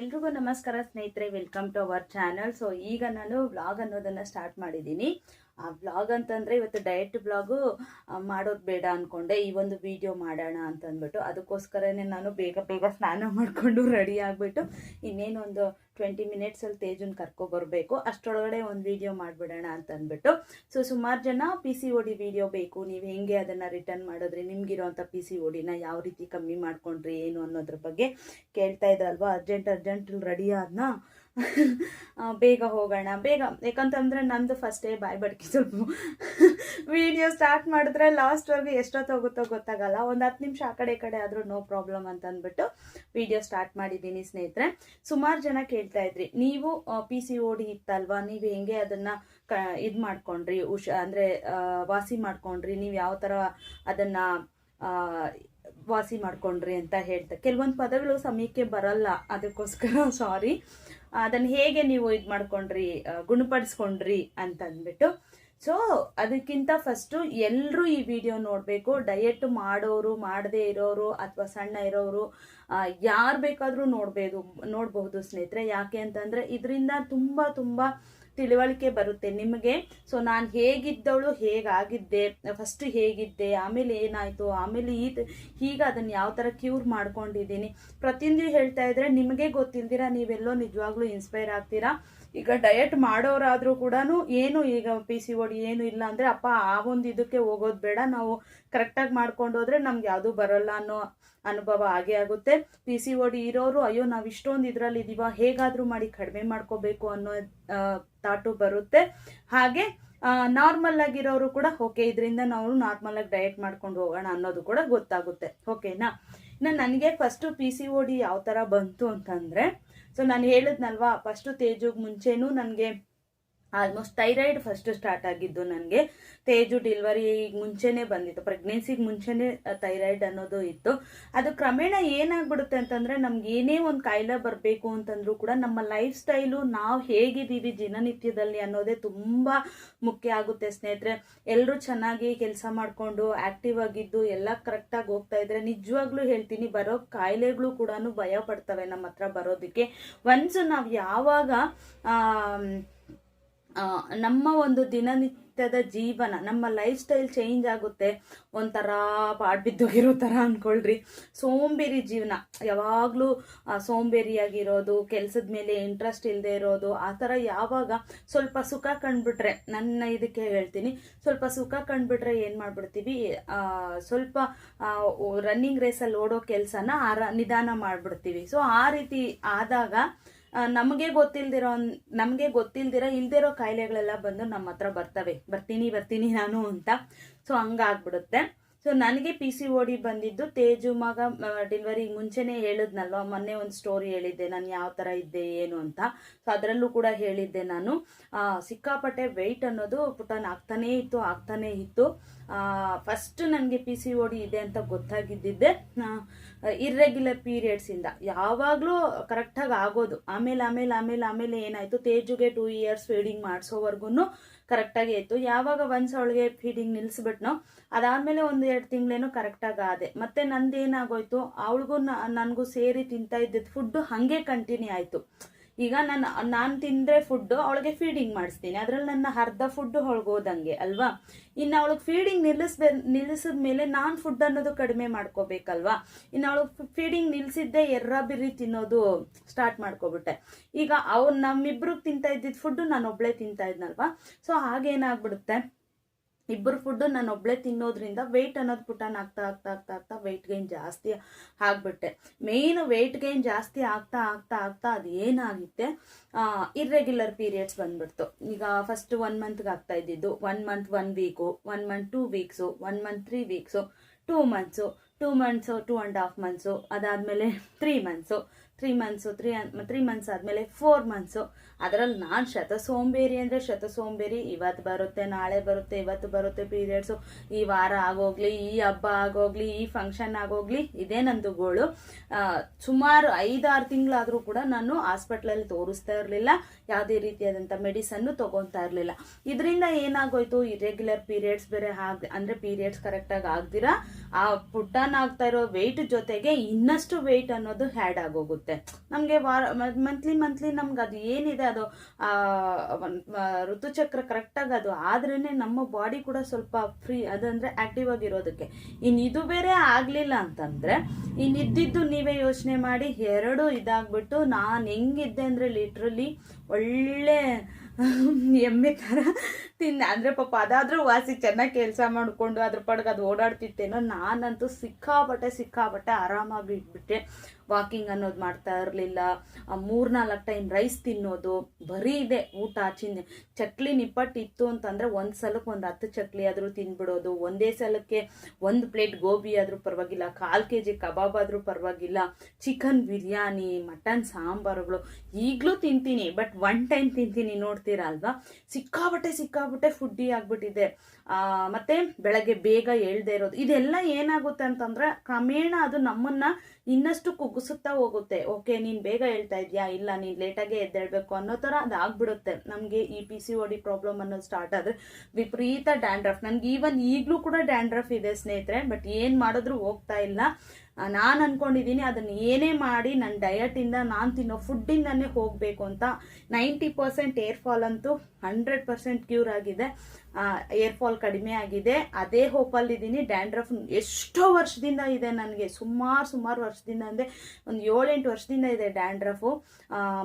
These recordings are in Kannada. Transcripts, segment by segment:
ಎಲ್ರಿಗೂ ನಮಸ್ಕಾರ ಸ್ನೇಹಿತರೆ welcome to our channel so ಈಗ ನಾನು ವ್ಲಾಗ್ ಅನ್ನೋದನ್ನು ಸ್ಟಾರ್ಟ್ ಮಾಡಿದ್ದೀನಿ. ಆ ಬ್ಲಾಗ್ ಅಂತಂದರೆ ಇವತ್ತು ಡಯಟ್ ಬ್ಲಾಗು ಮಾಡೋದು ಬೇಡ ಅಂದ್ಕೊಂಡೆ ಈ ಒಂದು ವಿಡಿಯೋ ಮಾಡೋಣ ಅಂತ ಅಂದ್ಬಿಟ್ಟು ಅದಕ್ಕೋಸ್ಕರನೇ ನಾನು ಬೇಗ ಬೇಗ ಸ್ನಾನ ಮಾಡಿಕೊಂಡು ರೆಡಿ ಆಗಿಬಿಟ್ಟು ಇನ್ನೇನು ಒಂದು ಟ್ವೆಂಟಿ ಮಿನಿಟ್ಸಲ್ಲಿ ತೇಜನ್ ಕರ್ಕೊಬರ್ಬೇಕು ಅಷ್ಟರೊಳಗಡೆ ಒಂದು ವಿಡಿಯೋ ಮಾಡಿಬಿಡೋಣ ಅಂತ ಅಂದ್ಬಿಟ್ಟು ಸೊ ಸುಮಾರು ಜನ ಪಿ ಸಿ ಓಡಿ ವಿಡಿಯೋ ಬೇಕು. ನೀವು ಹೆಂಗೆ ಅದನ್ನು ರಿಟರ್ನ್ ಮಾಡಿದ್ರಿ? ನಿಮ್ಗಿರೋಂಥ ಪಿ ಸಿ ಓಡಿನ ಡಿನ ಯಾವ ರೀತಿ ಕಮ್ಮಿ ಮಾಡಿಕೊಂಡ್ರಿ? ಏನು ಅನ್ನೋದ್ರ ಬಗ್ಗೆ ಕೇಳ್ತಾ ಇದ್ರಲ್ವಾ? ಅರ್ಜೆಂಟ್ ಅರ್ಜೆಂಟಲ್ಲಿ ರೆಡಿ ಆದ್ನ ಬೇಗ ಹೋಗೋಣ. ಬೇಗ, ಯಾಕಂತಂದ್ರೆ ನಂದು ಫಸ್ಟೇ ಬಾಯ್ ಬಡ್ಕಿ ಸ್ವಲ್ಪ ವಿಡಿಯೋ ಸ್ಟಾರ್ಟ್ ಮಾಡಿದ್ರೆ ಲಾಸ್ಟ್ವರೆಗೂ ಎಷ್ಟೊತ್ತು ಗೊತ್ತೋ ಗೊತ್ತಾಗಲ್ಲ. ಒಂದು ಹತ್ತು ನಿಮಿಷ ಆ ಕಡೆ ಈ ಕಡೆ ಆದರೂ ನೋ ಪ್ರಾಬ್ಲಮ್ ಅಂತ ಅಂದ್ಬಿಟ್ಟು ವಿಡಿಯೋ ಸ್ಟಾರ್ಟ್ ಮಾಡಿದ್ದೀನಿ ಸ್ನೇಹಿತರೆ. ಸುಮಾರು ಜನ ಕೇಳ್ತಾ ಇದ್ರಿ, ನೀವು ಪಿ ಸಿ ಓ ಡಿ ಇತ್ತಲ್ವಾ? ನೀವು ಹೆಂಗೆ ಅದನ್ನು ಕ, ಇದು ಮಾಡ್ಕೊಂಡ್ರಿ? ಉಷ, ಅಂದರೆ ವಾಸಿ ಮಾಡ್ಕೊಂಡ್ರಿ? ನೀವು ಯಾವ ಥರ ಅದನ್ನು ವಾಸಿ ಮಾಡ್ಕೊಂಡ್ರಿ ಅಂತ ಹೇಳ್ತಾರೆ ಕೆಲವೊಂದು ಪದಗಳು ಸಮಯಕ್ಕೆ ಬರಲ್ಲ. ಅದಕ್ಕೋಸ್ಕರ ಸಾರಿ ಅದನ್ನು ಹೇಗೆ ನೀವು ಇದು ಮಾಡ್ಕೊಂಡ್ರಿ ಗುಣಪಡಿಸ್ಕೊಂಡ್ರಿ ಅಂತ ಅಂದ್ಬಿಟ್ಟು ಸೊ ಅದಕ್ಕಿಂತ ಫಸ್ಟು ಎಲ್ಲರೂ ಈ ವಿಡಿಯೋ ನೋಡಬೇಕು. ಡಯಟ್ ಮಾಡೋರು, ಮಾಡದೇ ಇರೋರು, ಅಥವಾ ಸಣ್ಣ ಇರೋರು ಯಾರು ಬೇಕಾದರೂ ನೋಡ್ಬೋದು ನೋಡಬಹುದು ಸ್ನೇಹಿತರೆ. ಯಾಕೆ ಅಂತಂದರೆ, ಇದರಿಂದ ತುಂಬ ತುಂಬ ತಿಳುವಳಿಕೆ ಬರುತ್ತೆ ನಿಮಗೆ. ಸೊ ನಾನು ಹೇಗಿದ್ದವಳು ಹೇಗಾಗಿದ್ದೆ ಫಸ್ಟ್ ಹೇಗಿದ್ದೆ, ಆಮೇಲೆ ಏನಾಯಿತು, ಆಮೇಲೆ ಈ ಈಗ ಅದನ್ನು ಯಾವ ಥರ ಕ್ಯೂರ್ ಮಾಡ್ಕೊಂಡಿದ್ದೀನಿ. ಪ್ರತಿಯೊಂದು ಹೇಳ್ತಾ ಇದ್ರೆ ನಿಮಗೆ ಗೊತ್ತಿಲ್ದಿರ ನೀವೆಲ್ಲೋ ನಿಜವಾಗ್ಲೂ ಇನ್ಸ್ಪೈರ್ ಆಗ್ತೀರಾ? ಈಗ ಡಯಟ್ ಮಾಡೋರಾದರೂ ಕೂಡ ಏನು ಈಗ ಪಿ ಸಿ ಓಡಿ ಏನು ಇಲ್ಲ ಅಂದರೆ ಅಪ್ಪ ಆ ಒಂದು ಇದಕ್ಕೆ ಹೋಗೋದು ಬೇಡ. ನಾವು ಕರೆಕ್ಟಾಗಿ ಮಾಡ್ಕೊಂಡು ಹೋದರೆ ನಮ್ಗೆ ಯಾವುದೂ ಬರೋಲ್ಲ ಅನ್ನೋ ಅನುಭವ ಆಗೇ ಆಗುತ್ತೆ. ಪಿ ಸಿ ಓಡಿ ಇರೋರು, ಅಯ್ಯೋ, ನಾವು ಇಷ್ಟೊಂದು ಇದರಲ್ಲಿ ಇದೀವ, ಹೇಗಾದರೂ ಮಾಡಿ ಕಡಿಮೆ ಮಾಡ್ಕೋಬೇಕು ಅನ್ನೋ ತಾಟು ಬರುತ್ತೆ. ಹಾಗೆ ನಾರ್ಮಲ್ ಆಗಿರೋರು ಕೂಡ, ಓಕೆ, ಇದರಿಂದ ನಾವು ನಾರ್ಮಲ್ ಆಗಿ ಡಯಟ್ ಮಾಡ್ಕೊಂಡು ಹೋಗೋಣ ಅನ್ನೋದು ಕೂಡ ಗೊತ್ತಾಗುತ್ತೆ. ಓಕೆನಾ? ಇನ್ನು ನನಗೆ first P C O D ಯಾವ ಥರ ಬಂತು ಅಂತಂದರೆ ಸೊ ನಾನು ಹೇಳಿದ್ನಲ್ವಾ ಫಸ್ಟು ತೇಜುಗೆ ಮುಂಚೆನೂ ನನಗೆ ಆಲ್ಮೋಸ್ಟ್ ಥೈರಾಯ್ಡ್ ಫಸ್ಟ್ ಸ್ಟಾರ್ಟ್ ಆಗಿದ್ದು ನನಗೆ. ತೇಜು ಡೆಲಿವರಿ ಮುಂಚೆನೇ ಬಂದಿತ್ತು. ಪ್ರೆಗ್ನೆನ್ಸಿಗೆ ಮುಂಚೆನೇ ಥೈರಾಯ್ಡ್ ಅನ್ನೋದು ಇತ್ತು. ಅದು ಕ್ರಮೇಣ ಏನಾಗ್ಬಿಡುತ್ತೆ ಅಂತಂದರೆ ನಮ್ಗೆ ಏನೇ ಒಂದು ಕಾಯಿಲೆ ಬರಬೇಕು ಅಂತಂದ್ರೂ ಕೂಡ ನಮ್ಮ ಲೈಫ್ ಸ್ಟೈಲು ನಾವು ಹೇಗಿದ್ದೀವಿ ದಿನನಿತ್ಯದಲ್ಲಿ ಅನ್ನೋದೇ ತುಂಬ ಮುಖ್ಯ ಆಗುತ್ತೆ ಸ್ನೇಹಿತರೆ. ಎಲ್ಲರೂ ಚೆನ್ನಾಗಿ ಕೆಲಸ ಮಾಡಿಕೊಂಡು ಆ್ಯಕ್ಟಿವ್ ಆಗಿದ್ದು ಎಲ್ಲ ಕರೆಕ್ಟಾಗಿ ಹೋಗ್ತಾ ಇದ್ರೆ ನಿಜವಾಗ್ಲೂ ಹೇಳ್ತೀನಿ ಬರೋ ಕಾಯಿಲೆಗಳು ಕೂಡ ಭಯ ಪಡ್ತವೆ ನಮ್ಮ ಹತ್ರ ಬರೋದಕ್ಕೆ. ಒನ್ಸ್ ನಾವು ಯಾವಾಗ ನಮ್ಮ ಒಂದು ದಿನನಿತ್ಯದ ಜೀವನ, ನಮ್ಮ ಲೈಫ್ ಸ್ಟೈಲ್ ಚೇಂಜ್ ಆಗುತ್ತೆ. ಒಂಥರ ಬಿದ್ದೋಗಿರೋ ಥರ ಅಂದ್ಕೊಳ್ರಿ ಸೋಂಬೇರಿ ಜೀವನ, ಯಾವಾಗಲೂ ಸೋಂಬೇರಿಯಾಗಿರೋದು, ಕೆಲಸದ ಮೇಲೆ ಇಂಟ್ರೆಸ್ಟ್ ಇಲ್ಲದೆ ಇರೋದು, ಆ ಥರ ಯಾವಾಗ ಸ್ವಲ್ಪ ಸುಖ ಕಂಡುಬಿಟ್ರೆ, ನನ್ನ ಇದಕ್ಕೆ ಹೇಳ್ತೀನಿ, ಸ್ವಲ್ಪ ಸುಖ ಕಂಡುಬಿಟ್ರೆ ಏನು ಮಾಡಿಬಿಡ್ತೀವಿ ಸ್ವಲ್ಪ ರನ್ನಿಂಗ್ ರೇಸಲ್ಲಿ ಓಡೋ ಕೆಲಸನ ಆರ, ನಿಧಾನ ಮಾಡಿಬಿಡ್ತೀವಿ. ಸೊ ಆ ರೀತಿ ಆದಾಗ ನಮಗೆ ಗೊತ್ತಿಲ್ದಿರೋ ನಮಗೆ ಗೊತ್ತಿಲ್ದಿರೋ, ಇಲ್ದಿರೋ ಕಾಯಿಲೆಗಳೆಲ್ಲ ಬಂದು ನಮ್ಮ ಹತ್ರ ಬರ್ತವೆ. ಬರ್ತೀನಿ ಬರ್ತೀನಿ ನಾನು ಅಂತ. ಸೊ ಹಂಗಾಗ್ಬಿಡುತ್ತೆ. ಸೊ ನನಗೆ ಪಿ ಸಿ ಓ ಡಿ ಬಂದಿದ್ದು ತೇಜು ಮಗ ಡೆಲಿವರಿಗೆ ಮುಂಚೆನೇ ಹೇಳಿದ್ನಲ್ವ? ಮೊನ್ನೆ ಒಂದು ಸ್ಟೋರಿ ಹೇಳಿದ್ದೆ, ನಾನು ಯಾವ ಥರ ಇದ್ದೆ, ಏನು ಅಂತ. ಸೊ ಅದರಲ್ಲೂ ಕೂಡ ಹೇಳಿದ್ದೆ ನಾನು. ಸಿಕ್ಕಾಪಟ್ಟೆ ವೆಯ್ಟ್ ಅನ್ನೋದು ಪುಟನ್ ಆಗ್ತಾನೇ ಇತ್ತು ಆಗ್ತಾನೇ ಇತ್ತು. ಫಸ್ಟ್ ನನಗೆ ಪಿ ಸಿ ಓ ಡಿ ಇದೆ ಅಂತ ಗೊತ್ತಾಗಿದ್ದಿದ್ದೆ. ಇರ್ರೆಗ್ಯುಲರ್ ಪೀರಿಯಡ್ಸಿಂದ ಯಾವಾಗಲೂ ಕರೆಕ್ಟಾಗಿ ಆಗೋದು. ಆಮೇಲೆ ಆಮೇಲೆ ಆಮೇಲೆ ಆಮೇಲೆ ಏನಾಯಿತು? ತೇಜುಗೆ ಟೂ ಇಯರ್ಸ್ ಫೀಡಿಂಗ್ ಮಾಡಿಸೋವರೆಗೂ ಕರೆಕ್ಟಾಗಿ ಇತ್ತು ಯಾವಾಗ ಒನ್ಸ್ ಅವಳಿಗೆ ಫೀಡಿಂಗ್ ನಿಲ್ಲಿಸ್ಬಿಟ್ನೋ ಅದಾದಮೇಲೆ ಒಂದು ಎರಡು ತಿಂಗಳೇನೋ ಕರೆಕ್ಟಾಗಿ ಆದೆ. ಮತ್ತೆ ನಂದೇನಾಗೋಯ್ತು? ಅವಳಿಗೂ ನನಗೂ ಸೇರಿ ತಿಂತಾ ಇದ್ದಿದ್ದು ಫುಡ್ಡು ಹಾಗೆ ಕಂಟಿನ್ಯೂ ಆಯಿತು. ಈಗ ನಾನು ನಾನು ತಿಂದರೆ ಫುಡ್ಡು ಅವಳಿಗೆ ಫೀಡಿಂಗ್ ಮಾಡಿಸ್ತೀನಿ. ಅದರಲ್ಲಿ ನನ್ನ ಅರ್ಧ ಫುಡ್ಡು ಹೋದಂಗೆ ಅಲ್ವಾ? ಇನ್ನು ಅವಳಿಗೆ ಫೀಡಿಂಗ್ ನಿಲ್ಲಿಸ್ಬೇ ನಿಲ್ಲಿಸಿದ ಮೇಲೆ ನಾನು ಫುಡ್ ಅನ್ನೋದು ಕಡಿಮೆ ಮಾಡ್ಕೋಬೇಕಲ್ವಾ? ಇನ್ನು ಅವಳಿಗೆ ಫೀಡಿಂಗ್ ನಿಲ್ಲಿಸಿದ್ದೆ ಎರ್ರ ಬಿರಿ ತಿನ್ನೋದು ಸ್ಟಾರ್ಟ್ ಮಾಡ್ಕೊಬಿಟ್ಟೆ. ಈಗ ಅವ್ರು ನಮ್ಮಿಬ್ರಿಗೆ ತಿಂತಾ ಇದ್ದಿದ್ದು ಫುಡ್ಡು ನಾನು ಒಬ್ಬಳೇ ತಿಂತಾ ಇದ್ನಲ್ವಾ? ಸೊ ಹಾಗೇನಾಗ್ಬಿಡುತ್ತೆ? ಇಬ್ಬರು ಫುಡ್ಡು ನಾನು ಒಬ್ಳೆ ತಿನ್ನೋದ್ರಿಂದ ವೆಯ್ಟ್ ಅನ್ನೋದು ಪುಟಾನ್ ಆಗ್ತಾ ಆಗ್ತಾ ಆಗ್ತಾ ಆಗ್ತಾ ವೆಯ್ಟ್ ಗೈನ್ ಜಾಸ್ತಿ ಆಗ್ಬಿಟ್ಟೆ. ಮೇಯ್ನ್ ವೆಯ್ಟ್ ಗೈನ್ ಜಾಸ್ತಿ ಆಗ್ತಾ ಆಗ್ತಾ ಆಗ್ತಾ ಅದು ಏನಾಗುತ್ತೆ? ಇರ್ರೆಗ್ಯುಲರ್ ಪೀರಿಯಡ್ಸ್ ಬಂದ್ಬಿಡ್ತು. ಈಗ ಫಸ್ಟ್ ಒನ್ ಮಂತ್ಗೆ ಆಗ್ತಾ ಇದ್ದಿದ್ದು. One month one week one month two weeks one month three weeks two months two months two and half months ಅದಾದಮೇಲೆ three months three months three three months ಆದಮೇಲೆ ಫೋರ್ ಮಂತ್ಸು ಅದರಲ್ಲಿ ನಾನು ಶತ ಸೋಂಬೇರಿ ಅಂದರೆ ಶತ ಸೋಂಬೇರಿ ಇವತ್ತು ಬರುತ್ತೆ, ನಾಳೆ ಬರುತ್ತೆ, ಇವತ್ತು ಬರುತ್ತೆ ಪೀರಿಯಡ್ಸು ಈ ವಾರ ಆಗೋಗ್ಲಿ, ಈ ಹಬ್ಬ ಆಗೋಗ್ಲಿ, ಈ ಫಂಕ್ಷನ್ ಆಗೋಗ್ಲಿ, ಇದೇ ನಂದು ಗೋಳು. ಸುಮಾರು ಐದಾರು ತಿಂಗಳಾದರೂ ಕೂಡ ನಾನು ಹಾಸ್ಪಿಟ್ಲಲ್ಲಿ ತೋರಿಸ್ತಾ ಇರಲಿಲ್ಲ. ಯಾವುದೇ ರೀತಿಯಾದಂಥ ಮೆಡಿಸನ್ನು ತೊಗೊತಾ ಇರಲಿಲ್ಲ. ಇದರಿಂದ ಏನಾಗೋಯ್ತು? ಇರೆಗ್ಯುಲರ್ ಪೀರಿಯಡ್ಸ್ ಬೇರೆ ಆಗ, ಅಂದರೆ ಪೀರಿಯಡ್ಸ್ ಕರೆಕ್ಟಾಗಿ ಆಗ್ದಿರ? ಆ ಪುಟ್ಟನ್ ಆಗ್ತಾ ಇರೋ ವೆಯ್ಟ್ ಜೊತೆಗೆ ಇನ್ನಷ್ಟು ವೆಯ್ಟ್ ಅನ್ನೋದು ಹ್ಯಾಡ್ ಆಗೋಗುತ್ತೆ. ನಮಗೆ ವಾರ ಮಂತ್ಲಿ ಮಂತ್ಲಿ ನಮ್ಗೆ ಅದು ಏನಿದೆ, ಅದು ಋತುಚಕ್ರ ಕರೆಕ್ಟಾಗಿ ಅದು ಆದ್ರೇ ನಮ್ಮ ಬಾಡಿ ಕೂಡ ಸ್ವಲ್ಪ ಫ್ರೀ ಅದಂದರೆ ಆ್ಯಕ್ಟಿವ್ ಆಗಿರೋದಕ್ಕೆ. ಇನ್ನು ಇದು ಬೇರೆ ಆಗಲಿಲ್ಲ ಅಂತಂದರೆ ಇನ್ನು ಇದ್ದಿದ್ದು ನೀವೇ ಯೋಚನೆ ಮಾಡಿ ಎರಡು ಇದಾಗ್ಬಿಟ್ಟು ನಾನು ಹೆಂಗಿದ್ದೆ ಅಂದರೆ ಲಿಟ್ರಲಿ ಒಳ್ಳೆ, ಎಮ್ಮೆ ಥರ ತಿಂದೆ. ಅಂದರೆ ಪಾಪ ಅದಾದರೂ ವಾಸಿ ಚೆನ್ನಾಗಿ ಕೆಲಸ ಮಾಡಿಕೊಂಡು ಅದ್ರ ಪಡ್ಗೆ ಅದು ಓಡಾಡ್ತಿತ್ತೇನೋ ನಾನಂತೂ ಸಿಕ್ಕಾಪಟ್ಟೆ ಸಿಕ್ಕಾಪಟ್ಟೆ ಆರಾಮಾಗಿ ಇಟ್ಬಿಟ್ಟೆ. ವಾಕಿಂಗ್ ಅನ್ನೋದು ಮಾಡ್ತಾ ಇರಲಿಲ್ಲ. ಮೂರ್ನಾಲ್ಕು ಟೈಮ್ ರೈಸ್ ತಿನ್ನೋದು. ಬರೀ ಇದೆ ಊಟ ಚಿನ್ನ ಚಕ್ಲಿ ನಿಪ್ಪಟ್ಟು ಇತ್ತು ಅಂತಂದರೆ ಒಂದು ಸಲಕ್ಕೆ ಒಂದು ಹತ್ತು ಚಕ್ಲಿ ಆದರೂ ತಿನ್ಬಿಡೋದು. ಒಂದೇ ಸಲಕ್ಕೆ ಒಂದು ಪ್ಲೇಟ್ ಗೋಬಿ ಆದರೂ ಪರವಾಗಿಲ್ಲ. ಕಾಲು ಕೆ ಜಿ ಕಬಾಬ್ ಆದರೂ ಪರವಾಗಿಲ್ಲ. ಚಿಕನ್ ಬಿರಿಯಾನಿ, ಮಟನ್ ಸಾಂಬಾರುಗಳು ಈಗಲೂ ತಿಂತೀನಿ. ಬಟ್ ಒನ್ ಟೈಮ್ ತಿಂತೀನಿ ನೋಡ್ತೀರಾ ಅಲ್ವಾ? ಸಿಕ್ಕಾಬಟ್ಟೆ ಸಿಕ್ಕಾಬಟ್ಟೆ ಫುಡ್ಡಿ ಆಗ್ಬಿಟ್ಟಿದೆ. ಮತ್ತೆ ಬೆಳಗ್ಗೆ ಬೇಗ ಹೇಳ್ದೆ ಇರೋದು. ಇದೆಲ್ಲ ಏನಾಗುತ್ತೆ ಅಂತಂದ್ರೆ ಕ್ರಮೇಣ ಅದು ನಮ್ಮನ್ನ ಇನ್ನಷ್ಟು ಕುಗ್ಗಿಸುತ್ತಾ ಹೋಗುತ್ತೆ. ಓಕೆ, ನೀನು ಬೇಗ ಹೇಳ್ತಾ ಇದೆಯಾ? ಇಲ್ಲ, ನೀನು ಲೇಟಾಗೆ ಎದ್ದೇಳಬೇಕು ಅನ್ನೋ ಥರ ಅದು ಆಗ್ಬಿಡುತ್ತೆ ನಮಗೆ ಈ P C O D problem ಅನ್ನೋದು ಸ್ಟಾರ್ಟ್ ಆದರೆ ವಿಪರೀತ ಡ್ಯಾಂಡ್ರಫ್ ನನಗೆ ಈವನ್ ಈಗಲೂ ಕೂಡ ಡ್ಯಾಂಡ್ರಫ್ ಇದೆ ಸ್ನೇಹಿತರೆ ಬಟ್ ಏನು ಮಾಡಿದ್ರು ಹೋಗ್ತಾ ಇಲ್ಲ. ನಾನು ಅನ್ಕೊಂಡಿದ್ದೀನಿ ಅದನ್ನು ಏನೇ ಮಾಡಿ ನನ್ನ ಡಯಟಿಂದ ನಾನು ತಿನ್ನೋ ಫುಡ್ಡಿಂದನೇ ಹೋಗಬೇಕು ಅಂತ. ನೈಂಟಿ ಪರ್ಸೆಂಟ್ ಏರ್ ಫಾಲ್ ಅಂತೂ ಹಂಡ್ರೆಡ್ ಪರ್ಸೆಂಟ್ ಕ್ಯೂರ್ ಆಗಿದೆ. ಏರ್ ಫಾಲ್ ಕಡಿಮೆ ಆಗಿದೆ. ಅದೇ ಹೋಪಲ್ಲಿದ್ದೀನಿ ಡ್ಯಾಂಡ್ರಫ್ ಎಷ್ಟೋ ವರ್ಷದಿಂದ ಇದೆ ನನಗೆ. ಸುಮಾರು ಸುಮಾರು ವರ್ಷದಿಂದ ಅಂದರೆ ಒಂದು ಏಳೆಂಟು ವರ್ಷದಿಂದ ಇದೆ ಡ್ಯಾಂಡ್ರಫು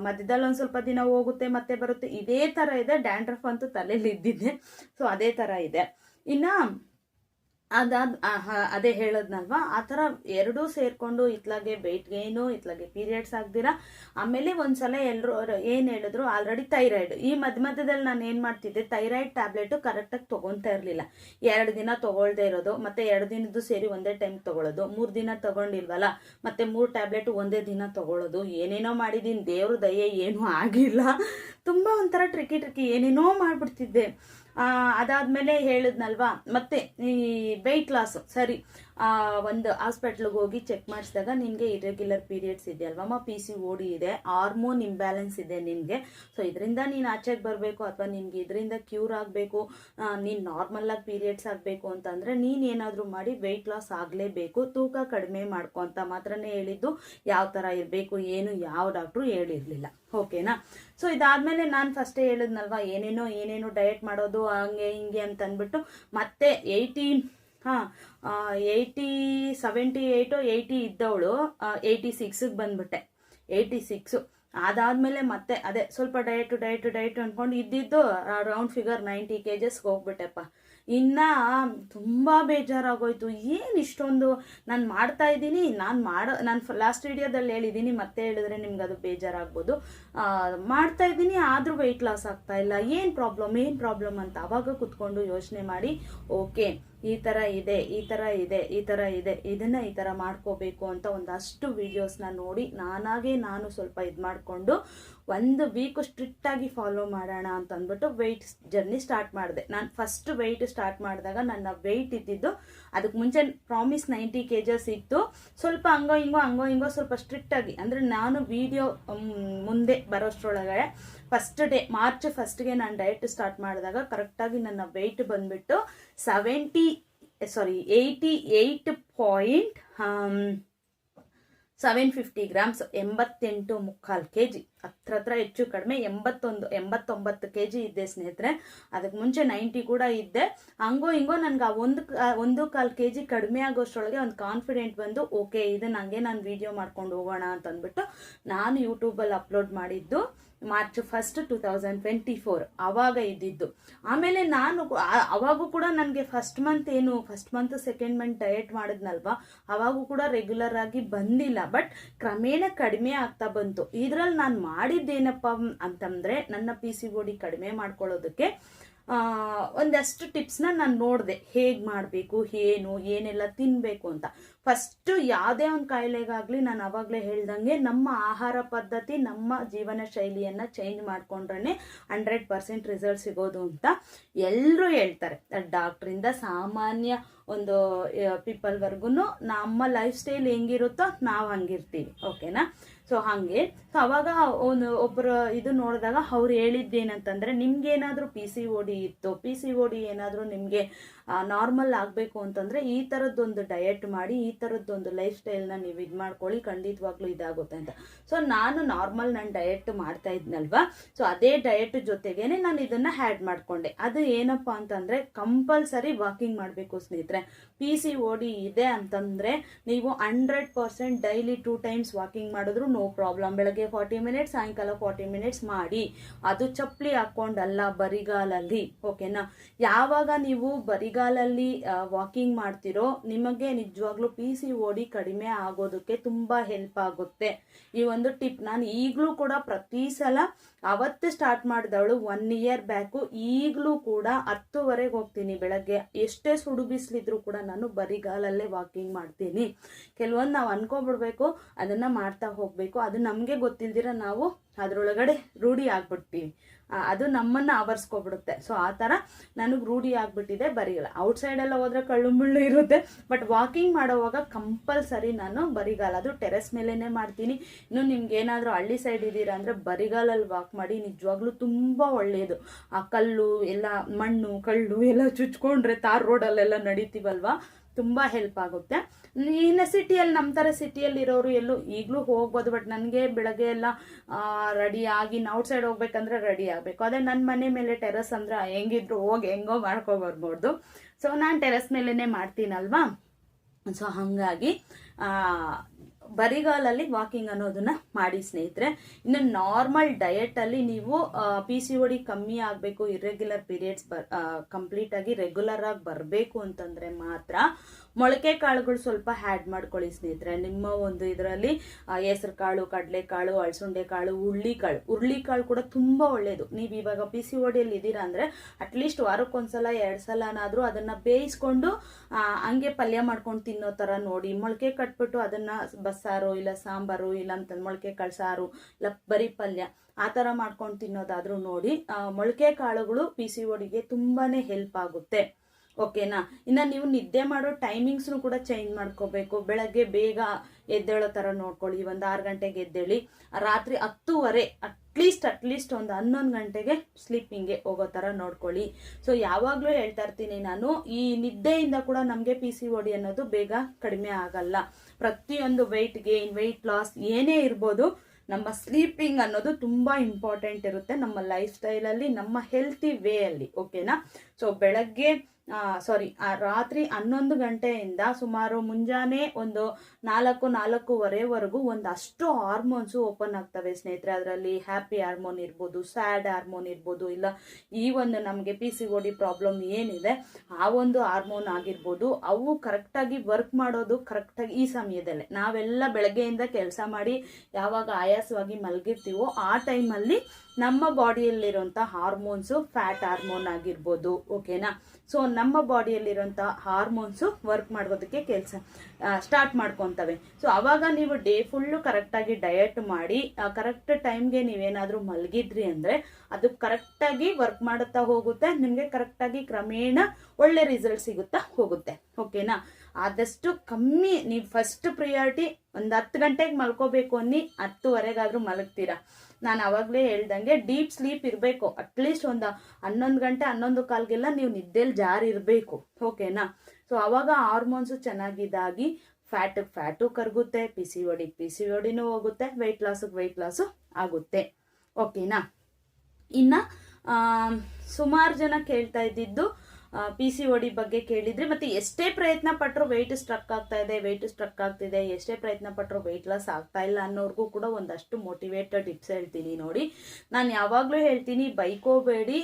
ಮಧ್ಯದಲ್ಲಿ ಒಂದು ಸ್ವಲ್ಪ ದಿನ ಹೋಗುತ್ತೆ, ಮತ್ತೆ ಬರುತ್ತೆ. ಇದೇ ಥರ ಇದೆ. ಡ್ಯಾಂಡ್ರಫ್ ಅಂತೂ ತಲೆಯಲ್ಲಿ ಇದ್ದಿದೆ ಸೊ ಅದೇ ಥರ ಇದೆ. ಇನ್ನು ಅದಾದ ಅದೇ ಹೇಳದ್ನಲ್ವಾ? ಆ ಥರ ಎರಡೂ ಸೇರಿಕೊಂಡು ಇತ್ಲಾಗೆ ವೆಯ್ಟ್ ಗೇನು ಇತ್ಲಾಗೆ ಪೀರಿಯಡ್ಸ್ ಆಗ್ದಿರಾ? ಆಮೇಲೆ ಒಂದ್ಸಲ ಎಲ್ಲರೂ ಏನು ಹೇಳಿದ್ರು? ಆಲ್ರೆಡಿ ಥೈರಾಯ್ಡ್ ಈ ಮಧ್ಯ ಮಧ್ಯದಲ್ಲಿ ನಾನು ಏನು ಮಾಡ್ತಿದ್ದೆ? ಥೈರಾಯ್ಡ್ ಟ್ಯಾಬ್ಲೆಟು ಕರೆಕ್ಟಾಗಿ ತೊಗೊತಾ ಇರಲಿಲ್ಲ. ಎರಡು ದಿನ ತೊಗೊಳ್ದೇ ಇರೋದು, ಮತ್ತು ಎರಡು ದಿನದ್ದು ಸೇರಿ ಒಂದೇ ಟೈಮ್ ತೊಗೊಳ್ಳೋದು ಮೂರು ದಿನ ತೊಗೊಂಡಿಲ್ವಲ್ಲ, ಮತ್ತು ಮೂರು ಟ್ಯಾಬ್ಲೆಟ್ ಒಂದೇ ದಿನ ತೊಗೊಳ್ಳೋದು ಏನೇನೋ ಮಾಡಿದ್ದೀನಿ ದೇವ್ರ ದಯೆ, ಏನೂ ಆಗಿಲ್ಲ. ತುಂಬ ಒಂಥರ ಟ್ರಿಕಿ ಟ್ರಿಕಿ ಏನೇನೋ ಮಾಡಿಬಿಡ್ತಿದ್ದೆ. ಅದಾದಮೇಲೆ ಹೇಳಿದ್ನಲ್ವಾ? ಮತ್ತೆ ಈ ವೆಯ್ಟ್ ಲಾಸ್ ಸರಿ. ಒಂದು ಹಾಸ್ಪಿಟ್ಲಿಗೆ ಹೋಗಿ ಚೆಕ್ ಮಾಡಿಸಿದಾಗ ನಿನಗೆ ಇರೆಗ್ಯುಲರ್ ಪೀರಿಯಡ್ಸ್ ಇದೆಯಲ್ವಮ್ಮ ಪಿ ಸಿ ಓಡಿ ಇದೆ ಹಾರ್ಮೋನ್ ಇಂಬ್ಯಾಲೆನ್ಸ್ ಇದೆ ನಿನಗೆ. ಸೊ ಇದರಿಂದ ನೀನು ಆಚೆಗೆ ಬರಬೇಕು ಅಥವಾ ನಿನಗೆ ಇದರಿಂದ ಕ್ಯೂರ್ ಆಗಬೇಕು ನೀನು ನಾರ್ಮಲ್ಲಾಗಿ ಪೀರಿಯಡ್ಸ್ ಆಗಬೇಕು ಅಂತಂದರೆ ನೀನು ಏನಾದರೂ ಮಾಡಿ ವೆಯ್ಟ್ ಲಾಸ್ ಆಗಲೇಬೇಕು, ತೂಕ ಕಡಿಮೆ ಮಾಡ್ಕೊ ಅಂತ ಮಾತ್ರನೇ ಹೇಳಿದ್ದು. ಯಾವ ಥರ ಇರಬೇಕು, ಏನು, ಯಾವ ಡಾಕ್ಟ್ರು ಹೇಳಿರಲಿಲ್ಲ. ಓಕೆನಾ ಸೊ ಇದಾದಮೇಲೆ ನಾನು ಫಸ್ಟೇ ಹೇಳಿದ್ನಲ್ವಾ, ಏನೇನೋ ಏನೇನೋ ಡಯಟ್ ಮಾಡೋದು, ಹಂಗೆ, ಹಿಂಗೆ ಅಂತಂದ್ಬಿಟ್ಟು ಮತ್ತೆ ಏಯ್ಟೀನ್ ಹಾಂ ಏಯ್ಟಿ ಸೆವೆಂಟಿ ಏಯ್ಟು ಏಯ್ಟಿ ಇದ್ದವಳು ಏಯ್ಟಿ ಸಿಕ್ಸಿಗೆ ಬಂದ್ಬಿಟ್ಟೆ. ಏಯ್ಟಿ ಸಿಕ್ಸು ಅದಾದಮೇಲೆ ಮತ್ತೆ, ಅದೇ ಸ್ವಲ್ಪ ಡಯಟು ಡಯಟು ಡಯಟು ಅಂದ್ಕೊಂಡು ಇದ್ದಿದ್ದು ರೌಂಡ್ ಫಿಗರ್ ನೈಂಟಿ ಕೆ ಜಿಸ್ಗೆ ಹೋಗ್ಬಿಟ್ಟೆಪ್ಪ. ಇನ್ನು ತುಂಬ ಬೇಜಾರಾಗೋಯ್ತು. ಏನು ಇಷ್ಟೊಂದು? ನಾನು ಮಾಡ್ತಾ ಇದ್ದೀನಿ, ನಾನು ಮಾಡೋ, ನಾನು ಲಾಸ್ಟ್ ವಿಡಿಯೋದಲ್ಲಿ ಹೇಳಿದ್ದೀನಿ, ಮತ್ತೆ ಹೇಳಿದ್ರೆ ನಿಮ್ಗೆ ಅದು ಬೇಜಾರಾಗ್ಬೋದು. ಮಾಡ್ತಾ ಇದ್ದೀನಿ, ಆದರೂ ವೆಯ್ಟ್ ಲಾಸ್ ಆಗ್ತಾ ಇಲ್ಲ. ಏನು ಪ್ರಾಬ್ಲಮ್ ಏನು ಪ್ರಾಬ್ಲಮ್ ಅಂತ ಅವಾಗ ಕುತ್ಕೊಂಡು ಯೋಚನೆ ಮಾಡಿ. ಓಕೆ ಈ ಥರ ಇದೆ, ಈ ಥರ ಇದೆ, ಈ ಥರ ಇದೆ, ಇದನ್ನು ಈ ಥರ ಮಾಡ್ಕೋಬೇಕು ಅಂತ ಒಂದಷ್ಟು ವೀಡಿಯೋಸ್ನ ನೋಡಿ ನಾನಾಗೇ ನಾನು ಸ್ವಲ್ಪ ಇದು ಮಾಡಿಕೊಂಡು ಒಂದು ವೀಕು ಸ್ಟ್ರಿಕ್ಟಾಗಿ ಫಾಲೋ ಮಾಡೋಣ ಅಂತ ಅಂದ್ಬಿಟ್ಟು ವೆಯ್ಟ್ ಜರ್ನಿ ಸ್ಟಾರ್ಟ್ ಮಾಡಿದೆ. ನಾನು ಫಸ್ಟ್ ವೆಯ್ಟ್ ಸ್ಟಾರ್ಟ್ ಮಾಡಿದಾಗ ನನ್ನ ವೆಯ್ಟ್ ಇದ್ದಿದ್ದು ಅದಕ್ಕೆ ಮುಂಚೆ ಪ್ರಾಮಿಸ್ ನೈಂಟಿ ಕೆ ಜಸ್ ಇತ್ತು. ಸ್ವಲ್ಪ ಹಂಗೋ ಹಿಂಗೋ ಹಂಗೋ ಹಿಂಗೋ ಸ್ವಲ್ಪ ಸ್ಟ್ರಿಕ್ಟಾಗಿ ಅಂದರೆ ನಾನು ವೀಡಿಯೋ ಮುಂದೆ ಬರೋಷ್ಟ್ರೊಳಗಡೆ ಫಸ್ಟ್ ಡೇ ಮಾರ್ಚ್ ಫಸ್ಟ್ಗೆ ನಾನು ಡಯಟ್ ಸ್ಟಾರ್ಟ್ ಮಾಡಿದಾಗ ಕರೆಕ್ಟಾಗಿ ನನ್ನ ವೆಯ್ಟ್ ಬಂದ್ಬಿಟ್ಟು seventy sorry eighty eight point seven fifty grams ಎಂಬತ್ತೆಂಟು ಮುಕ್ಕಾಲು ಕೆ ಜಿ ಹತ್ರ ಹತ್ರ ಹೆಚ್ಚು ಕಡಿಮೆ ಎಂಬತ್ತೊಂದು, ಎಂಬತ್ತೊಂಬತ್ತು ಕೆ ಜಿ ಇದ್ದೆ ಸ್ನೇಹಿತರೆ. ಅದಕ್ಕೆ ಮುಂಚೆ ನೈಂಟಿ ಕೂಡ ಇದ್ದೆ. ಹಂಗೋ ಹಿಂಗೋ ನನಗೆ ಆ ಒಂದು ಒಂದು ಕಾಲು ಕೆ ಜಿ ಕಡಿಮೆ ಆಗೋಷ್ಟರೊಳಗೆ ಒಂದು ಕಾನ್ಫಿಡೆಂಟ್ ಬಂದು, ಓಕೆ, ಇದು ನನಗೆ ನಾನು ವಿಡಿಯೋ ಮಾಡ್ಕೊಂಡು ಹೋಗೋಣ ಅಂತ ಅಂದ್ಬಿಟ್ಟು ನಾನು ಯೂಟ್ಯೂಬಲ್ಲಿ ಅಪ್ಲೋಡ್ ಮಾಡಿದ್ದು March first two thousand twenty four ಆವಾಗ ಇದ್ದಿದ್ದು. ಆಮೇಲೆ ನಾನು ಅವಾಗೂ ಕೂಡ ನನಗೆ ಫಸ್ಟ್ ಮಂತ್ ಏನು, first month second month diet ಮಾಡಿದ್ನಲ್ವಾ, ಅವಾಗೂ ಕೂಡ ರೆಗ್ಯುಲರ್ ಆಗಿ ಬಂದಿಲ್ಲ. ಬಟ್ ಕ್ರಮೇಣ ಕಡಿಮೆ ಆಗ್ತಾ ಬಂತು. ಇದರಲ್ಲಿ ನಾನು ಮಾಡಿದ್ದೇನಪ್ಪ ಅಂತಂದರೆ ನನ್ನ ಪಿ ಸಿ ಡಿ ಕಡಿಮೆ ಮಾಡ್ಕೊಳ್ಳೋದಕ್ಕೆ ಒಂದಷ್ಟು ಟಿಪ್ಸ್ನ ನಾನು ನೋಡಿದೆ. ಹೇಗೆ ಮಾಡಬೇಕು, ಏನು, ಏನೆಲ್ಲ ತಿನ್ನಬೇಕು ಅಂತ. ಫಸ್ಟು ಯಾವುದೇ ಒಂದು ಕಾಯಿಲೆಗಾಗಲಿ ನಾನು ಅವಾಗಲೇ ಹೇಳ್ದಂಗೆ ನಮ್ಮ ಆಹಾರ ಪದ್ಧತಿ, ನಮ್ಮ ಜೀವನ ಶೈಲಿಯನ್ನು ಚೇಂಜ್ ಮಾಡ್ಕೊಂಡ್ರೆ ಹಂಡ್ರೆಡ್ ಪರ್ಸೆಂಟ್ ರಿಸಲ್ಟ್ ಸಿಗೋದು ಅಂತ ಎಲ್ಲರೂ ಹೇಳ್ತಾರೆ. ಡಾಕ್ಟ್ರಿಂದ ಸಾಮಾನ್ಯ ಒಂದು ಪೀಪಲ್ವರೆಗೂ ನಮ್ಮ ಲೈಫ್ ಸ್ಟೈಲ್ ಹೆಂಗಿರುತ್ತೋ ನಾವು ಹಂಗಿರ್ತೀವಿ. ಓಕೆನಾ ಸೊ ಹಾಗೆ. ಸೊ ಅವಾಗ ಒಂದು ಒಬ್ಬರು ಇದು ನೋಡಿದಾಗ ಅವ್ರು ಹೇಳಿದ್ದೇನಂತಂದರೆ ನಿಮ್ಗೇನಾದರೂ ಪಿ ಸಿ ಓ ಡಿ ಇತ್ತು ಪಿ ಸಿ ಓ ಡಿ ಏನಾದರೂ ನಿಮಗೆ ನಾರ್ಮಲ್ ಆಗಬೇಕು ಅಂತಂದರೆ ಈ ಥರದ್ದೊಂದು ಡಯಟ್ ಮಾಡಿ, ಈ ಥರದ್ದೊಂದು ಲೈಫ್ ಸ್ಟೈಲ್ನ ನೀವು ಇದು ಮಾಡ್ಕೊಳ್ಳಿ, ಖಂಡಿತವಾಗ್ಲೂ ಇದಾಗುತ್ತೆ ಅಂತ. ಸೊ ನಾನು ನಾರ್ಮಲ್ ನಾನು ಡಯಟ್ ಮಾಡ್ತಾ ಇದ್ನಲ್ವಾ? ಸೊ ಅದೇ ಡಯಟ್ ಜೊತೆಗೇನೆ ನಾನು ಇದನ್ನು ಹ್ಯಾಡ್ ಮಾಡಿಕೊಂಡೆ. ಅದು ಏನಪ್ಪ ಅಂತಂದರೆ ಕಂಪಲ್ಸರಿ ವಾಕಿಂಗ್ ಮಾಡಬೇಕು ಸ್ನೇಹಿತರೆ. ಪಿ ಸಿ ಓ ಡಿ ಇದೆ ಅಂತಂದರೆ, ನೀವು hundred percent daily two times walking ಮಾಡಿದ್ರು ನೋ ಪ್ರಾಬ್ಲಮ್ ಬೆಳಗ್ಗೆ ಫಾರ್ಟಿ ಮಿನಿಟ್ಸ್ ಸಾಯಂಕಾಲ ಫಾರ್ಟಿ ಮಿನಿಟ್ಸ್ ಮಾಡಿ. ಅದು ಚಪ್ಪಲಿ ಹಾಕ್ಕೊಂಡಲ್ಲ ಬರಿಗಾಲಲ್ಲಿ ಓಕೆನಾ ಯಾವಾಗ ನೀವು ಬರಿಗಾಲಲ್ಲಿ ವಾಕಿಂಗ್ ಮಾಡ್ತಿರೋ, ನಿಮಗೆ ನಿಜವಾಗ್ಲೂ ಪಿ ಸಿ ಓಡಿ ಕಡಿಮೆ ಆಗೋದಕ್ಕೆ ತುಂಬ ಹೆಲ್ಪ್ ಆಗುತ್ತೆ. ಈ ಒಂದು ಟಿಪ್ ನಾನು ಈಗಲೂ ಕೂಡ ಪ್ರತಿ ಸಲ ಅವತ್ತು ಸ್ಟಾರ್ಟ್ ಮಾಡಿದವಳು ಒನ್ ಇಯರ್ ಬ್ಯಾಕು ಈಗಲೂ ಕೂಡ ಹತ್ತುವರೆಗೆ ಹೋಗ್ತೀನಿ ಬೆಳಗ್ಗೆ. ಎಷ್ಟೇ ಸುಡು ಬಿಸಿಲಿದ್ರು ಕೂಡ ನಾನು ಬರಿಗಾಲಲ್ಲೇ ವಾಕಿಂಗ್ ಮಾಡ್ತೀನಿ. ಕೆಲವೊಂದು ನಾವು ಅನ್ಕೊಬಿಡ್ಬೇಕು, ಅದನ್ನು ಮಾಡ್ತಾ ಹೋಗಬೇಕು. ಅದು ನಮಗೆ ಗೊತ್ತಿಲ್ದಿರ ನಾವು ಅದರೊಳಗಡೆ ರೂಢಿ ಆಗ್ಬಿಡ್ತೀವಿ. ಅದು ನಮ್ಮನ್ನು ಆವರಿಸ್ಕೊಬಿಡುತ್ತೆ. ಸೊ ಆ ಥರ ನನಗೆ ರೂಢಿ ಆಗಿಬಿಟ್ಟಿದೆ ಬರಿಗಾಲ ಔಟ್ಸೈಡ್ ಎಲ್ಲ ಹೋದ್ರೆ ಕಳ್ಳು ಮುಳ್ಳು ಇರುತ್ತೆ ಬಟ್ ವಾಕಿಂಗ್ ಮಾಡೋವಾಗ ಕಂಪಲ್ಸರಿ ನಾನು ಬರಿಗಾಲ. ಅದು ಟೆರೆಸ್ ಮೇಲೇ ಮಾಡ್ತೀನಿ. ಇನ್ನು ನಿಮ್ಗೆ ಏನಾದರೂ ಹಳ್ಳಿ ಸೈಡ್ ಇದ್ದೀರಾ ಅಂದರೆ ಬರಿಗಾಲಲ್ಲಿ ವಾಕ್ ಮಾಡಿ, ನಿಜವಾಗ್ಲೂ ತುಂಬ ಒಳ್ಳೆಯದು ಆ ಕಲ್ಲು, ಎಲ್ಲ ಮಣ್ಣು, ಕಳ್ಳು ಎಲ್ಲ ಚುಚ್ಕೊಂಡ್ರೆ ತಾರ್ ರೋಡಲ್ಲೆಲ್ಲ ನಡೀತೀವಲ್ವಾ? ತುಂಬ ಹೆಲ್ಪ್ ಆಗುತ್ತೆ. ಇನ್ನು ಸಿಟಿಯಲ್ಲಿ ನಮ್ಮ ಥರ ಸಿಟಿಯಲ್ಲಿ ಇರೋರು ಎಲ್ಲೂ ಈಗಲೂ ಹೋಗ್ಬೋದು ಬಟ್ ನನಗೆ ಬೆಳಗ್ಗೆ ಎಲ್ಲ ರೆಡಿ ಆಗಿ ಔಟ್ ಸೈಡ್ ಹೋಗ್ಬೇಕಂದ್ರೆ ರೆಡಿ ಆಗಬೇಕು. ಅದೇ ನನ್ನ ಮನೆ ಮೇಲೆ ಟೆರಸ್ ಅಂದ್ರೆ ಹೆಂಗಿದ್ರು ಹೋಗಿ ಹೆಂಗೋ ಮಾಡ್ಕೊಬರ್ಬೋದು ಸೊ ನಾನು ಟೆರಸ್ ಮೇಲೇ ಮಾಡ್ತೀನಲ್ವಾ? ಸೊ ಹಾಗಾಗಿ ಬರಿಗಾಲಲ್ಲಿ ವಾಕಿಂಗ್ ಅನ್ನೋದನ್ನ ಮಾಡಿ ಸ್ನೇಹಿತರೆ. ಇನ್ನು ನಾರ್ಮಲ್ ಅಲ್ಲಿ ನೀವು ಪಿ ಸಿ ಒಡಿ ಕಮ್ಮಿ ಆಗಬೇಕು ಇರ್ರೆಗ್ಯುಲರ್ ಪೀರಿಯಡ್ಸ್ ಬರ್ ಕಂಪ್ಲೀಟ್ ಆಗಿ ರೆಗ್ಯುಲರ್ ಆಗಿ ಬರಬೇಕು ಅಂತಂದರೆ ಮಾತ್ರ ಮೊಳಕೆ ಕಾಳುಗಳು ಸ್ವಲ್ಪ ಹ್ಯಾಡ್ ಮಾಡ್ಕೊಳ್ಳಿ ಸ್ನೇಹಿತರೆ. ನಿಮ್ಮ ಒಂದು ಇದರಲ್ಲಿ ಹೆಸರು ಕಾಳು ಕಡಲೆಕಾಳು ಅಳಸುಂಡೆ ಕಾಳು ಹುಳ್ಳಿಕಾಳು ಹುರುಳಿಕಾಳು ಕೂಡ ತುಂಬ ಒಳ್ಳೆಯದು ನೀವು ಇವಾಗ ಪಿ ಸಿ ಒಡಿಯಲ್ಲಿ ಇದ್ದೀರಾ ಅಂದರೆ ಅಟ್ಲೀಸ್ಟ್ ವಾರಕ್ಕೊಂದ್ಸಲ ಎರಡು ಸಲನಾದರೂ ಅದನ್ನು ಬೇಯಿಸ್ಕೊಂಡು ಹಂಗೆ ಪಲ್ಯ ಮಾಡ್ಕೊಂಡು ತಿನ್ನೋ ಥರ ನೋಡಿ. ಮೊಳಕೆ ಕಟ್ಬಿಟ್ಟು ಅದನ್ನು ಬಸ್ಸಾರು ಇಲ್ಲ ಸಾಂಬಾರು ಇಲ್ಲ ಅಂತ ಮೊಳಕೆ ಕಾಳು ಸಾರು ಇಲ್ಲ ಬರೀ ಪಲ್ಯ, ಆ ಥರ ಮಾಡ್ಕೊಂಡು ತಿನ್ನೋದಾದರೂ ನೋಡಿ ಮೊಳಕೆ ಕಾಳುಗಳು ಪಿ ಸಿ ಒಡಿಗೆ ತುಂಬಾ ಹೆಲ್ಪ್ ಆಗುತ್ತೆ. ಓಕೆನಾ? ಇನ್ನು ನೀವು ನಿದ್ದೆ ಮಾಡೋ ಟೈಮಿಂಗ್ಸ್ನು ಕೂಡ ಚೇಂಜ್ ಮಾಡ್ಕೋಬೇಕು. ಬೆಳಗ್ಗೆ ಬೇಗ ಎದ್ದೇಳೋ ಥರ ನೋಡ್ಕೊಳ್ಳಿ. ಒಂದು ಆರು ಗಂಟೆಗೆ ಎದ್ದೇಳಿ, ರಾತ್ರಿ ಹತ್ತುವರೆ ಅಟ್ಲೀಸ್ಟ್ ಅಟ್ಲೀಸ್ಟ್ ಒಂದು ಹನ್ನೊಂದು ಗಂಟೆಗೆ ಸ್ಲೀಪಿಂಗ್ಗೆ ಹೋಗೋ ಥರ ನೋಡ್ಕೊಳ್ಳಿ. ಸೊ ಯಾವಾಗಲೂ ಹೇಳ್ತಾ ಇರ್ತೀನಿ ನಾನು, ಈ ನಿದ್ದೆಯಿಂದ ಕೂಡ ನಮಗೆ ಪಿ ಸಿ ಓಡಿ ಅನ್ನೋದು ಬೇಗ ಕಡಿಮೆ ಆಗಲ್ಲ. ಪ್ರತಿಯೊಂದು ವೆಯ್ಟ್ ಗೇನ್ ವೆಯ್ಟ್ ಲಾಸ್ ಏನೇ ಇರ್ಬೋದು, ನಮ್ಮ ಸ್ಲೀಪಿಂಗ್ ಅನ್ನೋದು ತುಂಬ ಇಂಪಾರ್ಟೆಂಟ್ ಇರುತ್ತೆ ನಮ್ಮ ಲೈಫ್ ಸ್ಟೈಲಲ್ಲಿ ನಮ್ಮ ಹೆಲ್ತಿ ವೇ ಅಲ್ಲಿ. ಓಕೆನಾ? ಸೊ ಬೆಳಗ್ಗೆ ಸಾರಿ ರಾತ್ರಿ ಹನ್ನೊಂದು ಗಂಟೆಯಿಂದ ಸುಮಾರು ಮುಂಜಾನೆ ಒಂದು ನಾಲ್ಕು, ನಾಲ್ಕೂವರೆವರೆಗೂ ಒಂದಷ್ಟು ಹಾರ್ಮೋನ್ಸು ಓಪನ್ ಆಗ್ತವೆ ಸ್ನೇಹಿತರೆ. ಅದರಲ್ಲಿ ಹ್ಯಾಪಿ ಹಾರ್ಮೋನ್ ಇರ್ಬೋದು ಸ್ಯಾಡ್ ಹಾರ್ಮೋನ್ ಇರ್ಬೋದು, ಇಲ್ಲ ಈ ಒಂದು ನಮಗೆ ಪಿ ಸಿ ಓಡಿ ಪ್ರಾಬ್ಲಮ್ ಏನಿದೆ, ಆ ಒಂದು ಹಾರ್ಮೋನ್ ಆಗಿರ್ಬೋದು, ಅವು ಕರೆಕ್ಟಾಗಿ ವರ್ಕ್ ಮಾಡೋದು ಕರೆಕ್ಟಾಗಿ ಈ ಸಮಯದಲ್ಲೇ. ನಾವೆಲ್ಲ ಬೆಳಗ್ಗೆಯಿಂದ ಕೆಲಸ ಮಾಡಿ ಯಾವಾಗ ಆಯಾಸವಾಗಿ ಮಲಗಿರ್ತೀವೋ ಆ ಟೈಮಲ್ಲಿ ನಮ್ಮ ಬಾಡಿಯಲ್ಲಿರುವಂಥ ಹಾರ್ಮೋನ್ಸು ಫ್ಯಾಟ್ ಹಾರ್ಮೋನ್ ಆಗಿರ್ಬೋದು ಓಕೆನಾ ಸೊ ನಮ್ಮ ಬಾಡಿಯಲ್ಲಿರುವಂಥ ಹಾರ್ಮೋನ್ಸು ವರ್ಕ್ ಮಾಡೋದಕ್ಕೆ ಕೆಲಸ ಸ್ಟಾರ್ಟ್ ಮಾಡ್ಕೊತವೆ. ಸೊ ಅವಾಗ ನೀವು ಡೇ ಫುಲ್ಲು ಕರೆಕ್ಟಾಗಿ ಡಯಟ್ ಮಾಡಿ ಕರೆಕ್ಟ್ ಟೈಮ್ಗೆ ನೀವೇನಾದರೂ ಮಲಗಿದ್ರಿ ಅಂದರೆ ಅದು ಕರೆಕ್ಟಾಗಿ ವರ್ಕ್ ಮಾಡುತ್ತಾ ಹೋಗುತ್ತೆ, ನಿಮಗೆ ಕರೆಕ್ಟಾಗಿ ಕ್ರಮೇಣ ಒಳ್ಳೆ ರಿಸಲ್ಟ್ ಸಿಗುತ್ತಾ ಹೋಗುತ್ತೆ. ಓಕೆನಾ ಆದಷ್ಟು ಕಮ್ಮಿ, ನೀವು ಫಸ್ಟ್ ಪ್ರಿಯಾರಿಟಿ ಒಂದು ಹತ್ತು ಗಂಟೆಗೆ ಮಲ್ಕೋಬೇಕು ಅನ್ನಿ, ಹತ್ತುವರೆಗಾದ್ರೂ ಮಲಗ್ತೀರಾ? ನಾನು ಅವಾಗಲೇ ಹೇಳ್ದಂಗೆ ಡೀಪ್ ಸ್ಲೀಪ್ ಇರಬೇಕು. ಅಟ್ಲೀಸ್ಟ್ ಒಂದು ಹನ್ನೊಂದು ಗಂಟೆ, ಹನ್ನೊಂದು ಕಾಲ್ಗೆಲ್ಲ ನೀವು ನಿದ್ದೆಲಿ ಜಾರಿ ಇರಬೇಕು. ಓಕೆನಾ ಸೊ ಅವಾಗ ಹಾರ್ಮೋನ್ಸು ಚೆನ್ನಾಗಿದ್ದಾಗಿ ಫ್ಯಾಟ್ ಫ್ಯಾಟು ಕರಗುತ್ತೆ ಪಿ ಸಿ ಒಡಿಗೆ ಪಿ ಸಿ ಒಡಿನೂ ಹೋಗುತ್ತೆ ವೆಯ್ಟ್ ಲಾಸಿಗೆ ವೆಯ್ಟ್ ಲಾಸು ಆಗುತ್ತೆ. ಓಕೆನಾ ಇನ್ನು ಸುಮಾರು ಜನ ಕೇಳ್ತಾ ಇದ್ದಿದ್ದು ಪಿ ಸಿ ಒಡಿ ಬಗ್ಗೆ ಕೇಳಿದ್ರಿ, ಮತ್ತೆ ಎಷ್ಟೇ ಪ್ರಯತ್ನ ಪಟ್ಟರು ವೆಯ್ಟ್ ಸ್ಟ್ರಕ್ ಆಗ್ತಾ ಇದೆ ವೆಯ್ಟ್ ಸ್ಟ್ರಕ್ ಆಗ್ತಿದೆ, ಎಷ್ಟೇ ಪ್ರಯತ್ನ ಪಟ್ಟರು ವೆಯ್ಟ್ ಲಾಸ್ ಆಗ್ತಾ ಇಲ್ಲ ಅನ್ನೋರ್ಗೂ ಕೂಡ ಒಂದಷ್ಟು ಮೋಟಿವೇಟೆಡ್ ಟಿಪ್ಸ್ ಹೇಳ್ತೀನಿ ನೋಡಿ. ನಾನು ಯಾವಾಗಲೂ ಹೇಳ್ತೀನಿ, ಬೈಕೋಬೇಡಿ.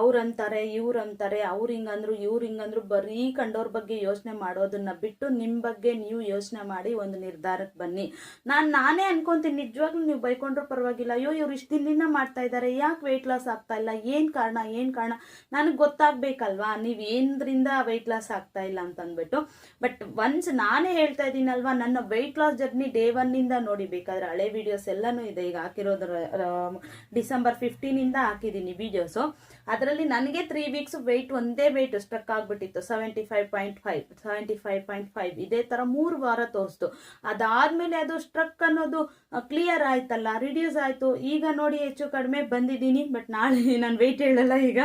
ಅವ್ರಂತಾರೆ, ಇವ್ರಂತಾರೆ, ಅವ್ರು ಹಿಂಗಂದ್ರು, ಇವ್ರು ಹಿಂಗಂದ್ರು ಬರೀ ಕಂಡೋರ್ ಬಗ್ಗೆ ಯೋಚನೆ ಮಾಡೋದನ್ನ ಬಿಟ್ಟು ನಿಮ್ಮ ಬಗ್ಗೆ ನೀವು ಯೋಚನೆ ಮಾಡಿ ಒಂದು ನಿರ್ಧಾರಕ್ಕೆ ಬನ್ನಿ. ನಾನು ನಾನೇ ಅನ್ಕೊಂತೀನಿ, ನಿಜವಾಗ್ಲೂ ನೀವು ಬೈಕೊಂಡ್ರು ಪರವಾಗಿಲ್ಲ. ಅಯ್ಯೋ, ಇವ್ರು ಇಷ್ಟು ದಿನದಿಂದ ಮಾಡ್ತಾ ಇದ್ದಾರೆ ಯಾಕೆ ವೆಯ್ಟ್ ಲಾಸ್ ಆಗ್ತಾ ಇಲ್ಲ, ಏನು ಕಾರಣ ಏನು ಕಾರಣ? ನನಗೆ ಗೊತ್ತಾಗ್ಬೇಕಲ್ವಾ ನೀವು ವೆಯ್ಟ್ ಲಾಸ್ ಆಗ್ತಾ ಇಲ್ಲ ಅಂತ ಅಂದ್ಬಿಟ್ಟು ಬಟ್ ಒನ್ಸ್ ನಾನೇ ಹೇಳ್ತಾ ಇದ್ದೀನಲ್ವಾ, ನನ್ನ ವೆಯ್ಟ್ ಲಾಸ್ ಜರ್ನಿ ಡೇ ಒನ್ನಿಂದ ನೋಡಿ, ಬೇಕಾದ್ರೆ ಹಳೆ ವಿಡಿಯೋಸ್ ಎಲ್ಲನೂ ಇದೆ. ಈಗ ಹಾಕಿರೋದ್ರ ಡಿಸೆಂಬರ್ ಫಿಫ್ಟೀನಿಂದ ಹಾಕಿದ್ದೀನಿ ವಿಡಿಯೋಸು ಅದರಲ್ಲಿ ನನಗೆ ತ್ರೀ ವೀಕ್ಸ್ ವೆಯ್ಟ್ ಒಂದೇ ವೆಯ್ಟ್ ಸ್ಟ್ರಕ್ ಆಗಿಬಿಟ್ಟಿತ್ತು. Seventy five point five seventy five point five ಇದೇ ಥರ ಮೂರು ವಾರ ತೋರಿಸ್ತು. ಅದಾದಮೇಲೆ ಅದು ಸ್ಟ್ರಕ್ ಅನ್ನೋದು ಕ್ಲಿಯರ್ ಆಯ್ತಲ್ಲ ರಿಡ್ಯೂಸ್ ಆಯಿತು. ಈಗ ನೋಡಿ ಹೆಚ್ಚು ಕಡಿಮೆ ಬಂದಿದ್ದೀನಿ ಬಟ್ ನಾಳೆ ನಾನು ವೆಯ್ಟ್ ಹೇಳಲ್ಲ ಈಗ.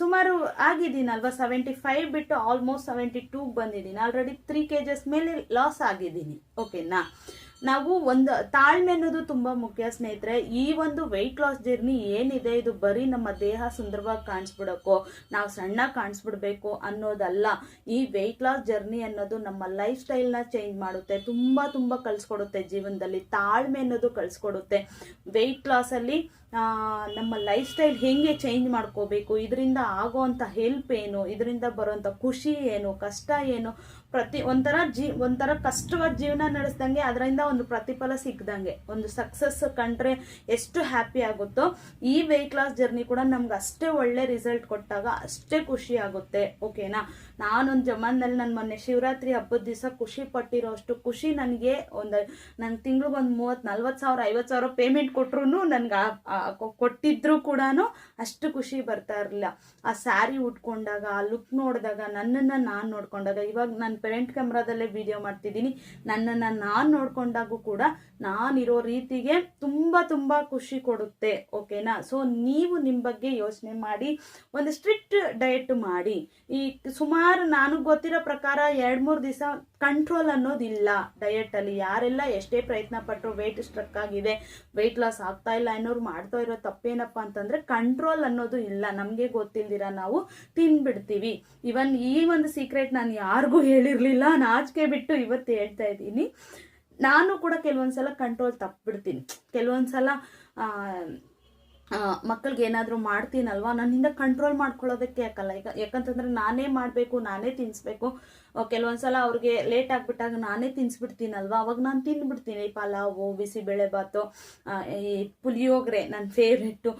ಸುಮಾರು ಆಗಿದ್ದೀನಲ್ವಾ? ಸೆವೆಂಟಿ ಫೈವ್ ಬಿಟ್ಟು ಆಲ್ಮೋಸ್ಟ್ ಸೆವೆಂಟಿ ಟೂಗೆ ಬಂದಿದ್ದೀನಿ. ಆಲ್ರೆಡಿ ತ್ರೀ ಕೆ ಜಸ್ ಮೇಲೆ ಲಾಸ್ ಆಗಿದ್ದೀನಿ. ಓಕೆನಾ ನಾವು ಒಂದು, ತಾಳ್ಮೆ ಅನ್ನೋದು ತುಂಬ ಮುಖ್ಯ ಸ್ನೇಹಿತರೆ. ಈ ಒಂದು ವೆಯ್ಟ್ ಲಾಸ್ ಜರ್ನಿ ಏನಿದೆ, ಇದು ಬರೀ ನಮ್ಮ ದೇಹ ಸುಂದರವಾಗಿ ಕಾಣಿಸ್ಬಿಡಕ್ಕೋ ನಾವು ಸಣ್ಣ ಕಾಣಿಸ್ಬಿಡ್ಬೇಕು ಅನ್ನೋದಲ್ಲ. ಈ ವೆಯ್ಟ್ ಲಾಸ್ ಜರ್ನಿ ಅನ್ನೋದು ನಮ್ಮ ಲೈಫ್ ಸ್ಟೈಲ್ನ ಚೇಂಜ್ ಮಾಡುತ್ತೆ, ತುಂಬ ತುಂಬ ಕಲಿಸ್ಕೊಡುತ್ತೆ ಜೀವನದಲ್ಲಿ. ತಾಳ್ಮೆ ಅನ್ನೋದು ಕಲಿಸ್ಕೊಡುತ್ತೆ ವೆಯ್ಟ್ ಲಾಸಲ್ಲಿ ನಮ್ಮ ಲೈಫ್ ಸ್ಟೈಲ್ ಹೇಗೆ ಚೇಂಜ್ ಮಾಡ್ಕೋಬೇಕು, ಇದರಿಂದ ಆಗೋವಂಥ ಹೆಲ್ಪ್ ಏನು, ಇದರಿಂದ ಬರೋವಂಥ ಖುಷಿ ಏನು, ಕಷ್ಟ ಏನು ಪ್ರತಿ ಒಂಥರ ಜೀ, ಒಂಥರ ಕಷ್ಟವಾದ ಜೀವನ ನಡೆಸ್ದಂಗೆ ಅದರಿಂದ ಒಂದು ಪ್ರತಿಫಲ ಸಿಕ್ದಂಗೆ. ಒಂದು ಸಕ್ಸಸ್ ಕಂಡ್ರೆ ಎಷ್ಟು ಹ್ಯಾಪಿ ಆಗುತ್ತೋ, ಈ ವೆಯ್ಟ್ ಲಾಸ್ ಜರ್ನಿ ಕೂಡ ನಮ್ಗೆ ಅಷ್ಟೇ ಒಳ್ಳೆ ರಿಸಲ್ಟ್ ಕೊಟ್ಟಾಗ ಅಷ್ಟೇ ಖುಷಿ ಆಗುತ್ತೆ. ಓಕೆನಾ ನಾನೊಂದು ಜಮಾನಲ್ಲಿ ನನ್ನ ಮೊನ್ನೆ ಶಿವರಾತ್ರಿ ಹಬ್ಬದ ದಿವಸ ಖುಷಿ ಪಟ್ಟಿರೋ ಅಷ್ಟು ಖುಷಿ ನನಗೆ ಒಂದು ನನ್ನ ತಿಂಗ್ಳಿಗೆ ಒಂದು ಮೂವತ್ತು, ನಲ್ವತ್ತು ಸಾವಿರ, ಐವತ್ತು ಸಾವಿರ ಪೇಮೆಂಟ್ ಕೊಟ್ರು ನನಗೆ ಕೊಟ್ಟಿದ್ರು ಕೂಡ ಅಷ್ಟು ಖುಷಿ ಬರ್ತಾ ಇರಲಿಲ್ಲ. ಆ ಸ್ಯಾರಿ ಉಟ್ಕೊಂಡಾಗ, ಆ ಲುಕ್ ನೋಡಿದಾಗ, ನನ್ನನ್ನು ನಾನು ನೋಡ್ಕೊಂಡಾಗ, ಇವಾಗ ನಾನು ಪೇರೆಂಟ್ ಕ್ಯಾಮ್ರಾದಲ್ಲೇ ವಿಡಿಯೋ ಮಾಡ್ತಿದ್ದೀನಿ. ನನ್ನನ್ನು ನಾನು ನೋಡ್ಕೊಂಡಾಗೂ ಕೂಡ ನಾನಿರೋ ರೀತಿಗೆ ತುಂಬ ತುಂಬ ಖುಷಿ ಕೊಡುತ್ತೆ ಓಕೆನಾ ಸೊ ನೀವು ನಿಮ್ಮ ಬಗ್ಗೆ ಯೋಚನೆ ಮಾಡಿ, ಒಂದು ಸ್ಟ್ರಿಕ್ಟ್ ಡಯಟ್ ಮಾಡಿ. ಈ ಸುಮಾರು ನಾನು ಗೊತ್ತಿರೋ ಪ್ರಕಾರ ಎರಡು ಮೂರು ದಿವಸ ಕಂಟ್ರೋಲ್ ಅನ್ನೋದಿಲ್ಲ ಡಯಟಲ್ಲಿ ಯಾರೆಲ್ಲ ಎಷ್ಟೇ ಪ್ರಯತ್ನ ಪಟ್ಟರು ವೆಯ್ಟ್ ಸ್ಟ್ರಕ್ ಆಗಿದೆ ವೆಯ್ಟ್ ಲಾಸ್ ಆಗ್ತಾ ಇಲ್ಲ ಅನ್ನೋರು ಮಾಡ್ತಾ ಇರೋ ತಪ್ಪೇನಪ್ಪ ಅಂತಂದರೆ ಕಂಟ್ರೋಲ್ ಅನ್ನೋದು ಇಲ್ಲ. ನಮಗೆ ಗೊತ್ತಿಲ್ದಿರ ನಾವು ತಿನ್ಬಿಡ್ತೀವಿ. ಇವನ್ ಈ ಒಂದು ಸೀಕ್ರೆಟ್ ನಾನು ಯಾರಿಗೂ ಹೇಳಿರಲಿಲ್ಲ. ನಾಚಿಕೆ ಬಿಟ್ಟು ಇವತ್ತು ಹೇಳ್ತಾ ಇದ್ದೀನಿ. ನಾನು ಕೂಡ ಕೆಲವೊಂದ್ಸಲ ಕಂಟ್ರೋಲ್ ತಪ್ಪಿಬಿಡ್ತೀನಿ ಕೆಲವೊಂದ್ಸಲ ಮಕ್ಕಳಿಗೆ ಏನಾದರೂ ಮಾಡ್ತೀನಲ್ವಾ? ನನ್ನಿಂದ ಕಂಟ್ರೋಲ್ ಮಾಡ್ಕೊಳ್ಳೋದಕ್ಕೆ ಯಾಕಲ್ಲ? ಈಗ ಯಾಕಂತಂದ್ರೆ ನಾನೇ ಮಾಡಬೇಕು, ನಾನೇ ತಿನ್ನಿಸ್ಬೇಕು ಕೆಲವೊಂದ್ಸಲ ಅವ್ರಿಗೆ ಲೇಟ್ ಆಗಿಬಿಟ್ಟಾಗ ನಾನೇ ತಿನ್ನಿಸ್ಬಿಡ್ತೀನಲ್ವಾ ಅವಾಗ ನಾನು ತಿಂದ್ಬಿಡ್ತೀನಿ ಪಲಾವು ಬಿಸಿಬೇಳೆಭಾತು ಈ ಪುಳಿಯೋಗರೆ ನನ್ನ ಫೇವ್ರೆಟ್ಟು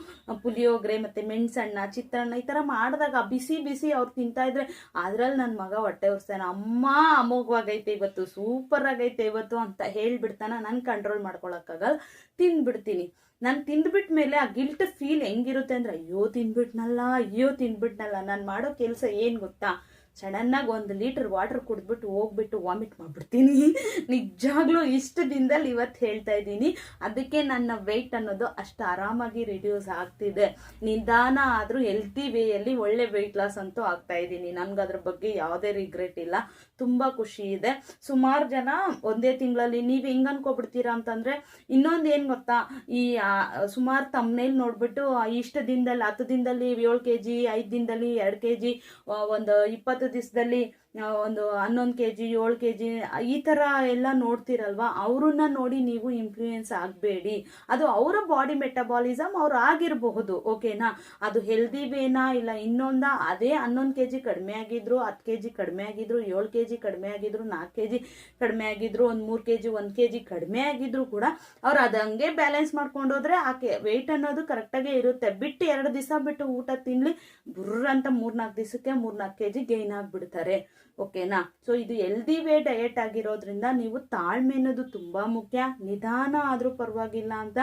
ಪುಳಿಯೋಗರೆ ಮತ್ತು ಮೆಣಸಣ್ಣ, ಚಿತ್ರಾನ್ನ ಈ ಥರ ಮಾಡಿದಾಗ ಬಿಸಿ ಬಿಸಿ ಅವ್ರು ತಿಂತಾಯಿದ್ರೆ ಅದರಲ್ಲಿ ನನ್ನ ಮಗ ಹೊಟ್ಟೆ ಉರ್ಸ್ತಾನೆ. ಅಮ್ಮ, ಅಮೋಘವಾಗೈತೆ ಇವತ್ತು ಸೂಪರ್ ಆಗೈತೆ ಇವತ್ತು ಅಂತ ಹೇಳ್ಬಿಡ್ತಾನೆ. ನಾನು ಕಂಟ್ರೋಲ್ ಮಾಡ್ಕೊಳಕ್ಕಾಗಲ್ಲ. ತಿಂದ್ಬಿಡ್ತೀನಿ ನಾನು ತಿಂದ್ಬಿಟ್ಟ ಮೇಲೆ ಆ ಗಿಲ್ಟ್ ಫೀಲ್ ಹೆಂಗಿರುತ್ತೆ ಅಂದ್ರೆ, ಅಯ್ಯೋ, ತಿಂದ್ಬಿಟ್ನಲ್ಲ ಅಯ್ಯೋ, ತಿಂದ್ಬಿಟ್ನಲ್ಲ, ನಾನು ಮಾಡೋ ಕೆಲಸ ಏನು ಗೊತ್ತಾ? ಸಡನ್ನಾಗಿ ಒಂದು ಲೀಟರ್ ವಾಟರ್ ಕುಡಿದ್ಬಿಟ್ಟು ಹೋಗ್ಬಿಟ್ಟು ವಾಮಿಟ್ ಮಾಡಿಬಿಡ್ತೀನಿ. ನಿಜಾಗ್ಲೂ ಇಷ್ಟು ದಿನದಲ್ಲಿ ಇವತ್ತು ಹೇಳ್ತಾ ಇದ್ದೀನಿ. ಅದಕ್ಕೆ ನನ್ನ ವೆಯ್ಟ್ ಅನ್ನೋದು ಅಷ್ಟು ಆರಾಮಾಗಿ ರಿಡ್ಯೂಸ್ ಆಗ್ತಿದೆ. ನಿಧಾನ ಆದರೂ ಹೆಲ್ತಿ ವೇಯಲ್ಲಿ ಒಳ್ಳೆ ವೆಯ್ಟ್ ಲಾಸ್ ಅಂತೂ ಆಗ್ತಾ ಇದ್ದೀನಿ. ನನಗೆ ಅದ್ರ ಬಗ್ಗೆ ಯಾವುದೇ ರಿಗ್ರೆಟ್ ಇಲ್ಲ. ತುಂಬ ಖುಷಿ ಇದೆ. ಸುಮಾರು ಜನ ಒಂದೇ ತಿಂಗಳಲ್ಲಿ ನೀವು ಹೆಂಗೆ ಅನ್ಕೊಬಿಡ್ತೀರಾ ಅಂತಂದರೆ ಇನ್ನೊಂದು ಏನು ಗೊತ್ತಾ? ಈ ಸುಮಾರು ತಮ್ಮನೇಲಿ ನೋಡ್ಬಿಟ್ಟು ಇಷ್ಟು ದಿನದಲ್ಲಿ, ಹತ್ತು ದಿನದಲ್ಲಿ ಏಳು ಕೆ ಜಿ ಐದು ದಿನದಲ್ಲಿ ಎರಡು ಕೆ ಜಿ ಒಂದು ಇಪ್ಪತ್ತು ದಿವಸದಲ್ಲಿ ಒಂದು ಹನ್ನೊಂದು ಕೆ ಜಿ ಏಳು ಕೆ ಜಿ ಈ ಥರ ಎಲ್ಲ ನೋಡ್ತಿರಲ್ವ? ಅವ್ರನ್ನ ನೋಡಿ ನೀವು ಇನ್ಫ್ಲೂಯೆನ್ಸ್ ಆಗಬೇಡಿ. ಅದು ಅವರ ಬಾಡಿ ಮೆಟಬಾಲಿಸಮ್ ಅವ್ರು ಆಗಿರಬಹುದು ಓಕೆನಾ ಅದು ಹೆಲ್ದಿ ವೇನಾ ಇಲ್ಲ, ಇನ್ನೊಂದ ಅದೇ ಹನ್ನೊಂದು ಕೆ ಜಿ ಕಡಿಮೆ ಆಗಿದ್ರು, ಹತ್ತು ಕೆ ಜಿ ಕಡಿಮೆ ಆಗಿದ್ರು, ಏಳು ಕೆ ಜಿ ಕಡಿಮೆ ಆಗಿದ್ರು, ನಾಲ್ಕು ಕೆ ಜಿ ಕಡಿಮೆ ಆಗಿದ್ರು, ಒಂದು ಮೂರು ಕೆ ಜಿ ಒಂದು ಕೆ ಜಿ ಕಡಿಮೆ ಆಗಿದ್ರು ಕೂಡ ಅವ್ರು ಅದಂಗೆ ಬ್ಯಾಲೆನ್ಸ್ ಮಾಡ್ಕೊಂಡೋದ್ರೆ ಆಕೆ ವೆಯ್ಟ್ ಅನ್ನೋದು ಕರೆಕ್ಟಾಗೇ ಇರುತ್ತೆ. ಬಿಟ್ಟು ಎರಡು ದಿವಸ ಬಿಟ್ಟು ಊಟ ತಿನ್ನಲಿ ಬುರ್ರಂತ ಮೂರ್ನಾಲ್ಕು ದಿವಸಕ್ಕೆ ಮೂರ್ನಾಲ್ಕು ಕೆ ಜಿ ಗೈನ್ ಆಗಿಬಿಡ್ತಾರೆ. ಓಕೆನಾ? ಸೊ ಇದು ಎಲ್ದಿ ವೇ ಡಯಟ್ ಆಗಿರೋದ್ರಿಂದ ನೀವು ತಾಳ್ಮೆ ಅನ್ನೋದು ತುಂಬ ಮುಖ್ಯ. ನಿಧಾನ ಆದರೂ ಪರವಾಗಿಲ್ಲ ಅಂತ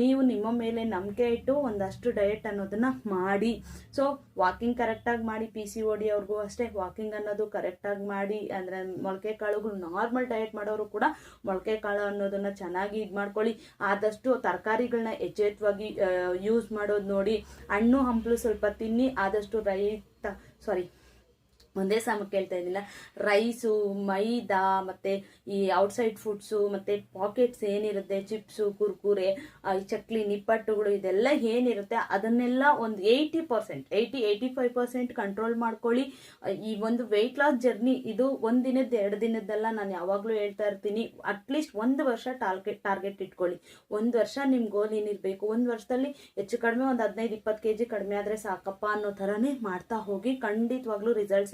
ನೀವು ನಿಮ್ಮ ಮೇಲೆ ನಂಬಿಕೆ ಇಟ್ಟು ಒಂದಷ್ಟು ಡಯಟ್ ಅನ್ನೋದನ್ನ ಮಾಡಿ. ಸೊ ವಾಕಿಂಗ್ ಕರೆಕ್ಟಾಗಿ ಮಾಡಿ ಪಿ ಸಿ ಓಡಿ ಅವ್ರಿಗೂ ಅಷ್ಟೇ. ವಾಕಿಂಗ್ ಅನ್ನೋದು ಕರೆಕ್ಟಾಗಿ ಮಾಡಿ, ಅಂದರೆ ಮೊಳಕೆ ಕಾಳುಗಳು ನಾರ್ಮಲ್ ಡಯಟ್ ಮಾಡೋರು ಕೂಡ ಮೊಳಕೆ ಕಾಳು ಅನ್ನೋದನ್ನು ಚೆನ್ನಾಗಿ ಇದು ಮಾಡ್ಕೊಳ್ಳಿ. ಆದಷ್ಟು ತರಕಾರಿಗಳನ್ನ ಎಚ್ಚೆತ್ವಾಗಿ ಯೂಸ್ ಮಾಡೋದು ನೋಡಿ. ಹಣ್ಣು ಹಂಪಲು ಸ್ವಲ್ಪ ತಿನ್ನಿ, ಆದಷ್ಟು ರೈತ ಸಾರಿ ಒಂದೇ ಸಮ ಕೇಳ್ತಾ ಇದ್ದಿಲ್ಲ. ರೈಸು ಮೈದಾ, ಮತ್ತು ಈ ಔಟ್ಸೈಡ್ ಫುಡ್ಸು ಮತ್ತು ಪಾಕೆಟ್ಸ್ ಏನಿರುತ್ತೆ ಚಿಪ್ಸು ಕುರ್ಕುರೆ ಈ ಚಕ್ಲಿ, ನಿಪ್ಪಟ್ಟುಗಳು, ಇದೆಲ್ಲ ಏನಿರುತ್ತೆ, ಅದನ್ನೆಲ್ಲ ಒಂದು eighty percent eighty eighty five percent control ಮಾಡ್ಕೊಳ್ಳಿ. ಈ ಒಂದು ವೆಯ್ಟ್ ಲಾಸ್ ಜರ್ನಿ ಇದು ಒಂದು ದಿನದ ಎರಡು ದಿನದ್ದೆಲ್ಲ ನಾನು ಯಾವಾಗಲೂ ಹೇಳ್ತಾ ಇರ್ತೀನಿ. ಅಟ್ಲೀಸ್ಟ್ ಒಂದು ವರ್ಷ ಟಾರ್ಗೆಟ್ ಟಾರ್ಗೆಟ್ ಇಟ್ಕೊಳ್ಳಿ. ಒಂದು ವರ್ಷ ನಿಮ್ಮ ಗೋಲ್ ಏನಿರಬೇಕು, ಒಂದು ವರ್ಷದಲ್ಲಿ ಹೆಚ್ಚು ಕಡಿಮೆ ಒಂದು ಹದಿನೈದು, ಇಪ್ಪತ್ತು ಕೆ ಜಿ ಕಡಿಮೆ ಆದರೆ ಸಾಕಪ್ಪ ಅನ್ನೋ ಥರನೇ ಮಾಡ್ತಾ ಹೋಗಿ ಖಂಡಿತವಾಗ್ಲೂ ರಿಸಲ್ಟ್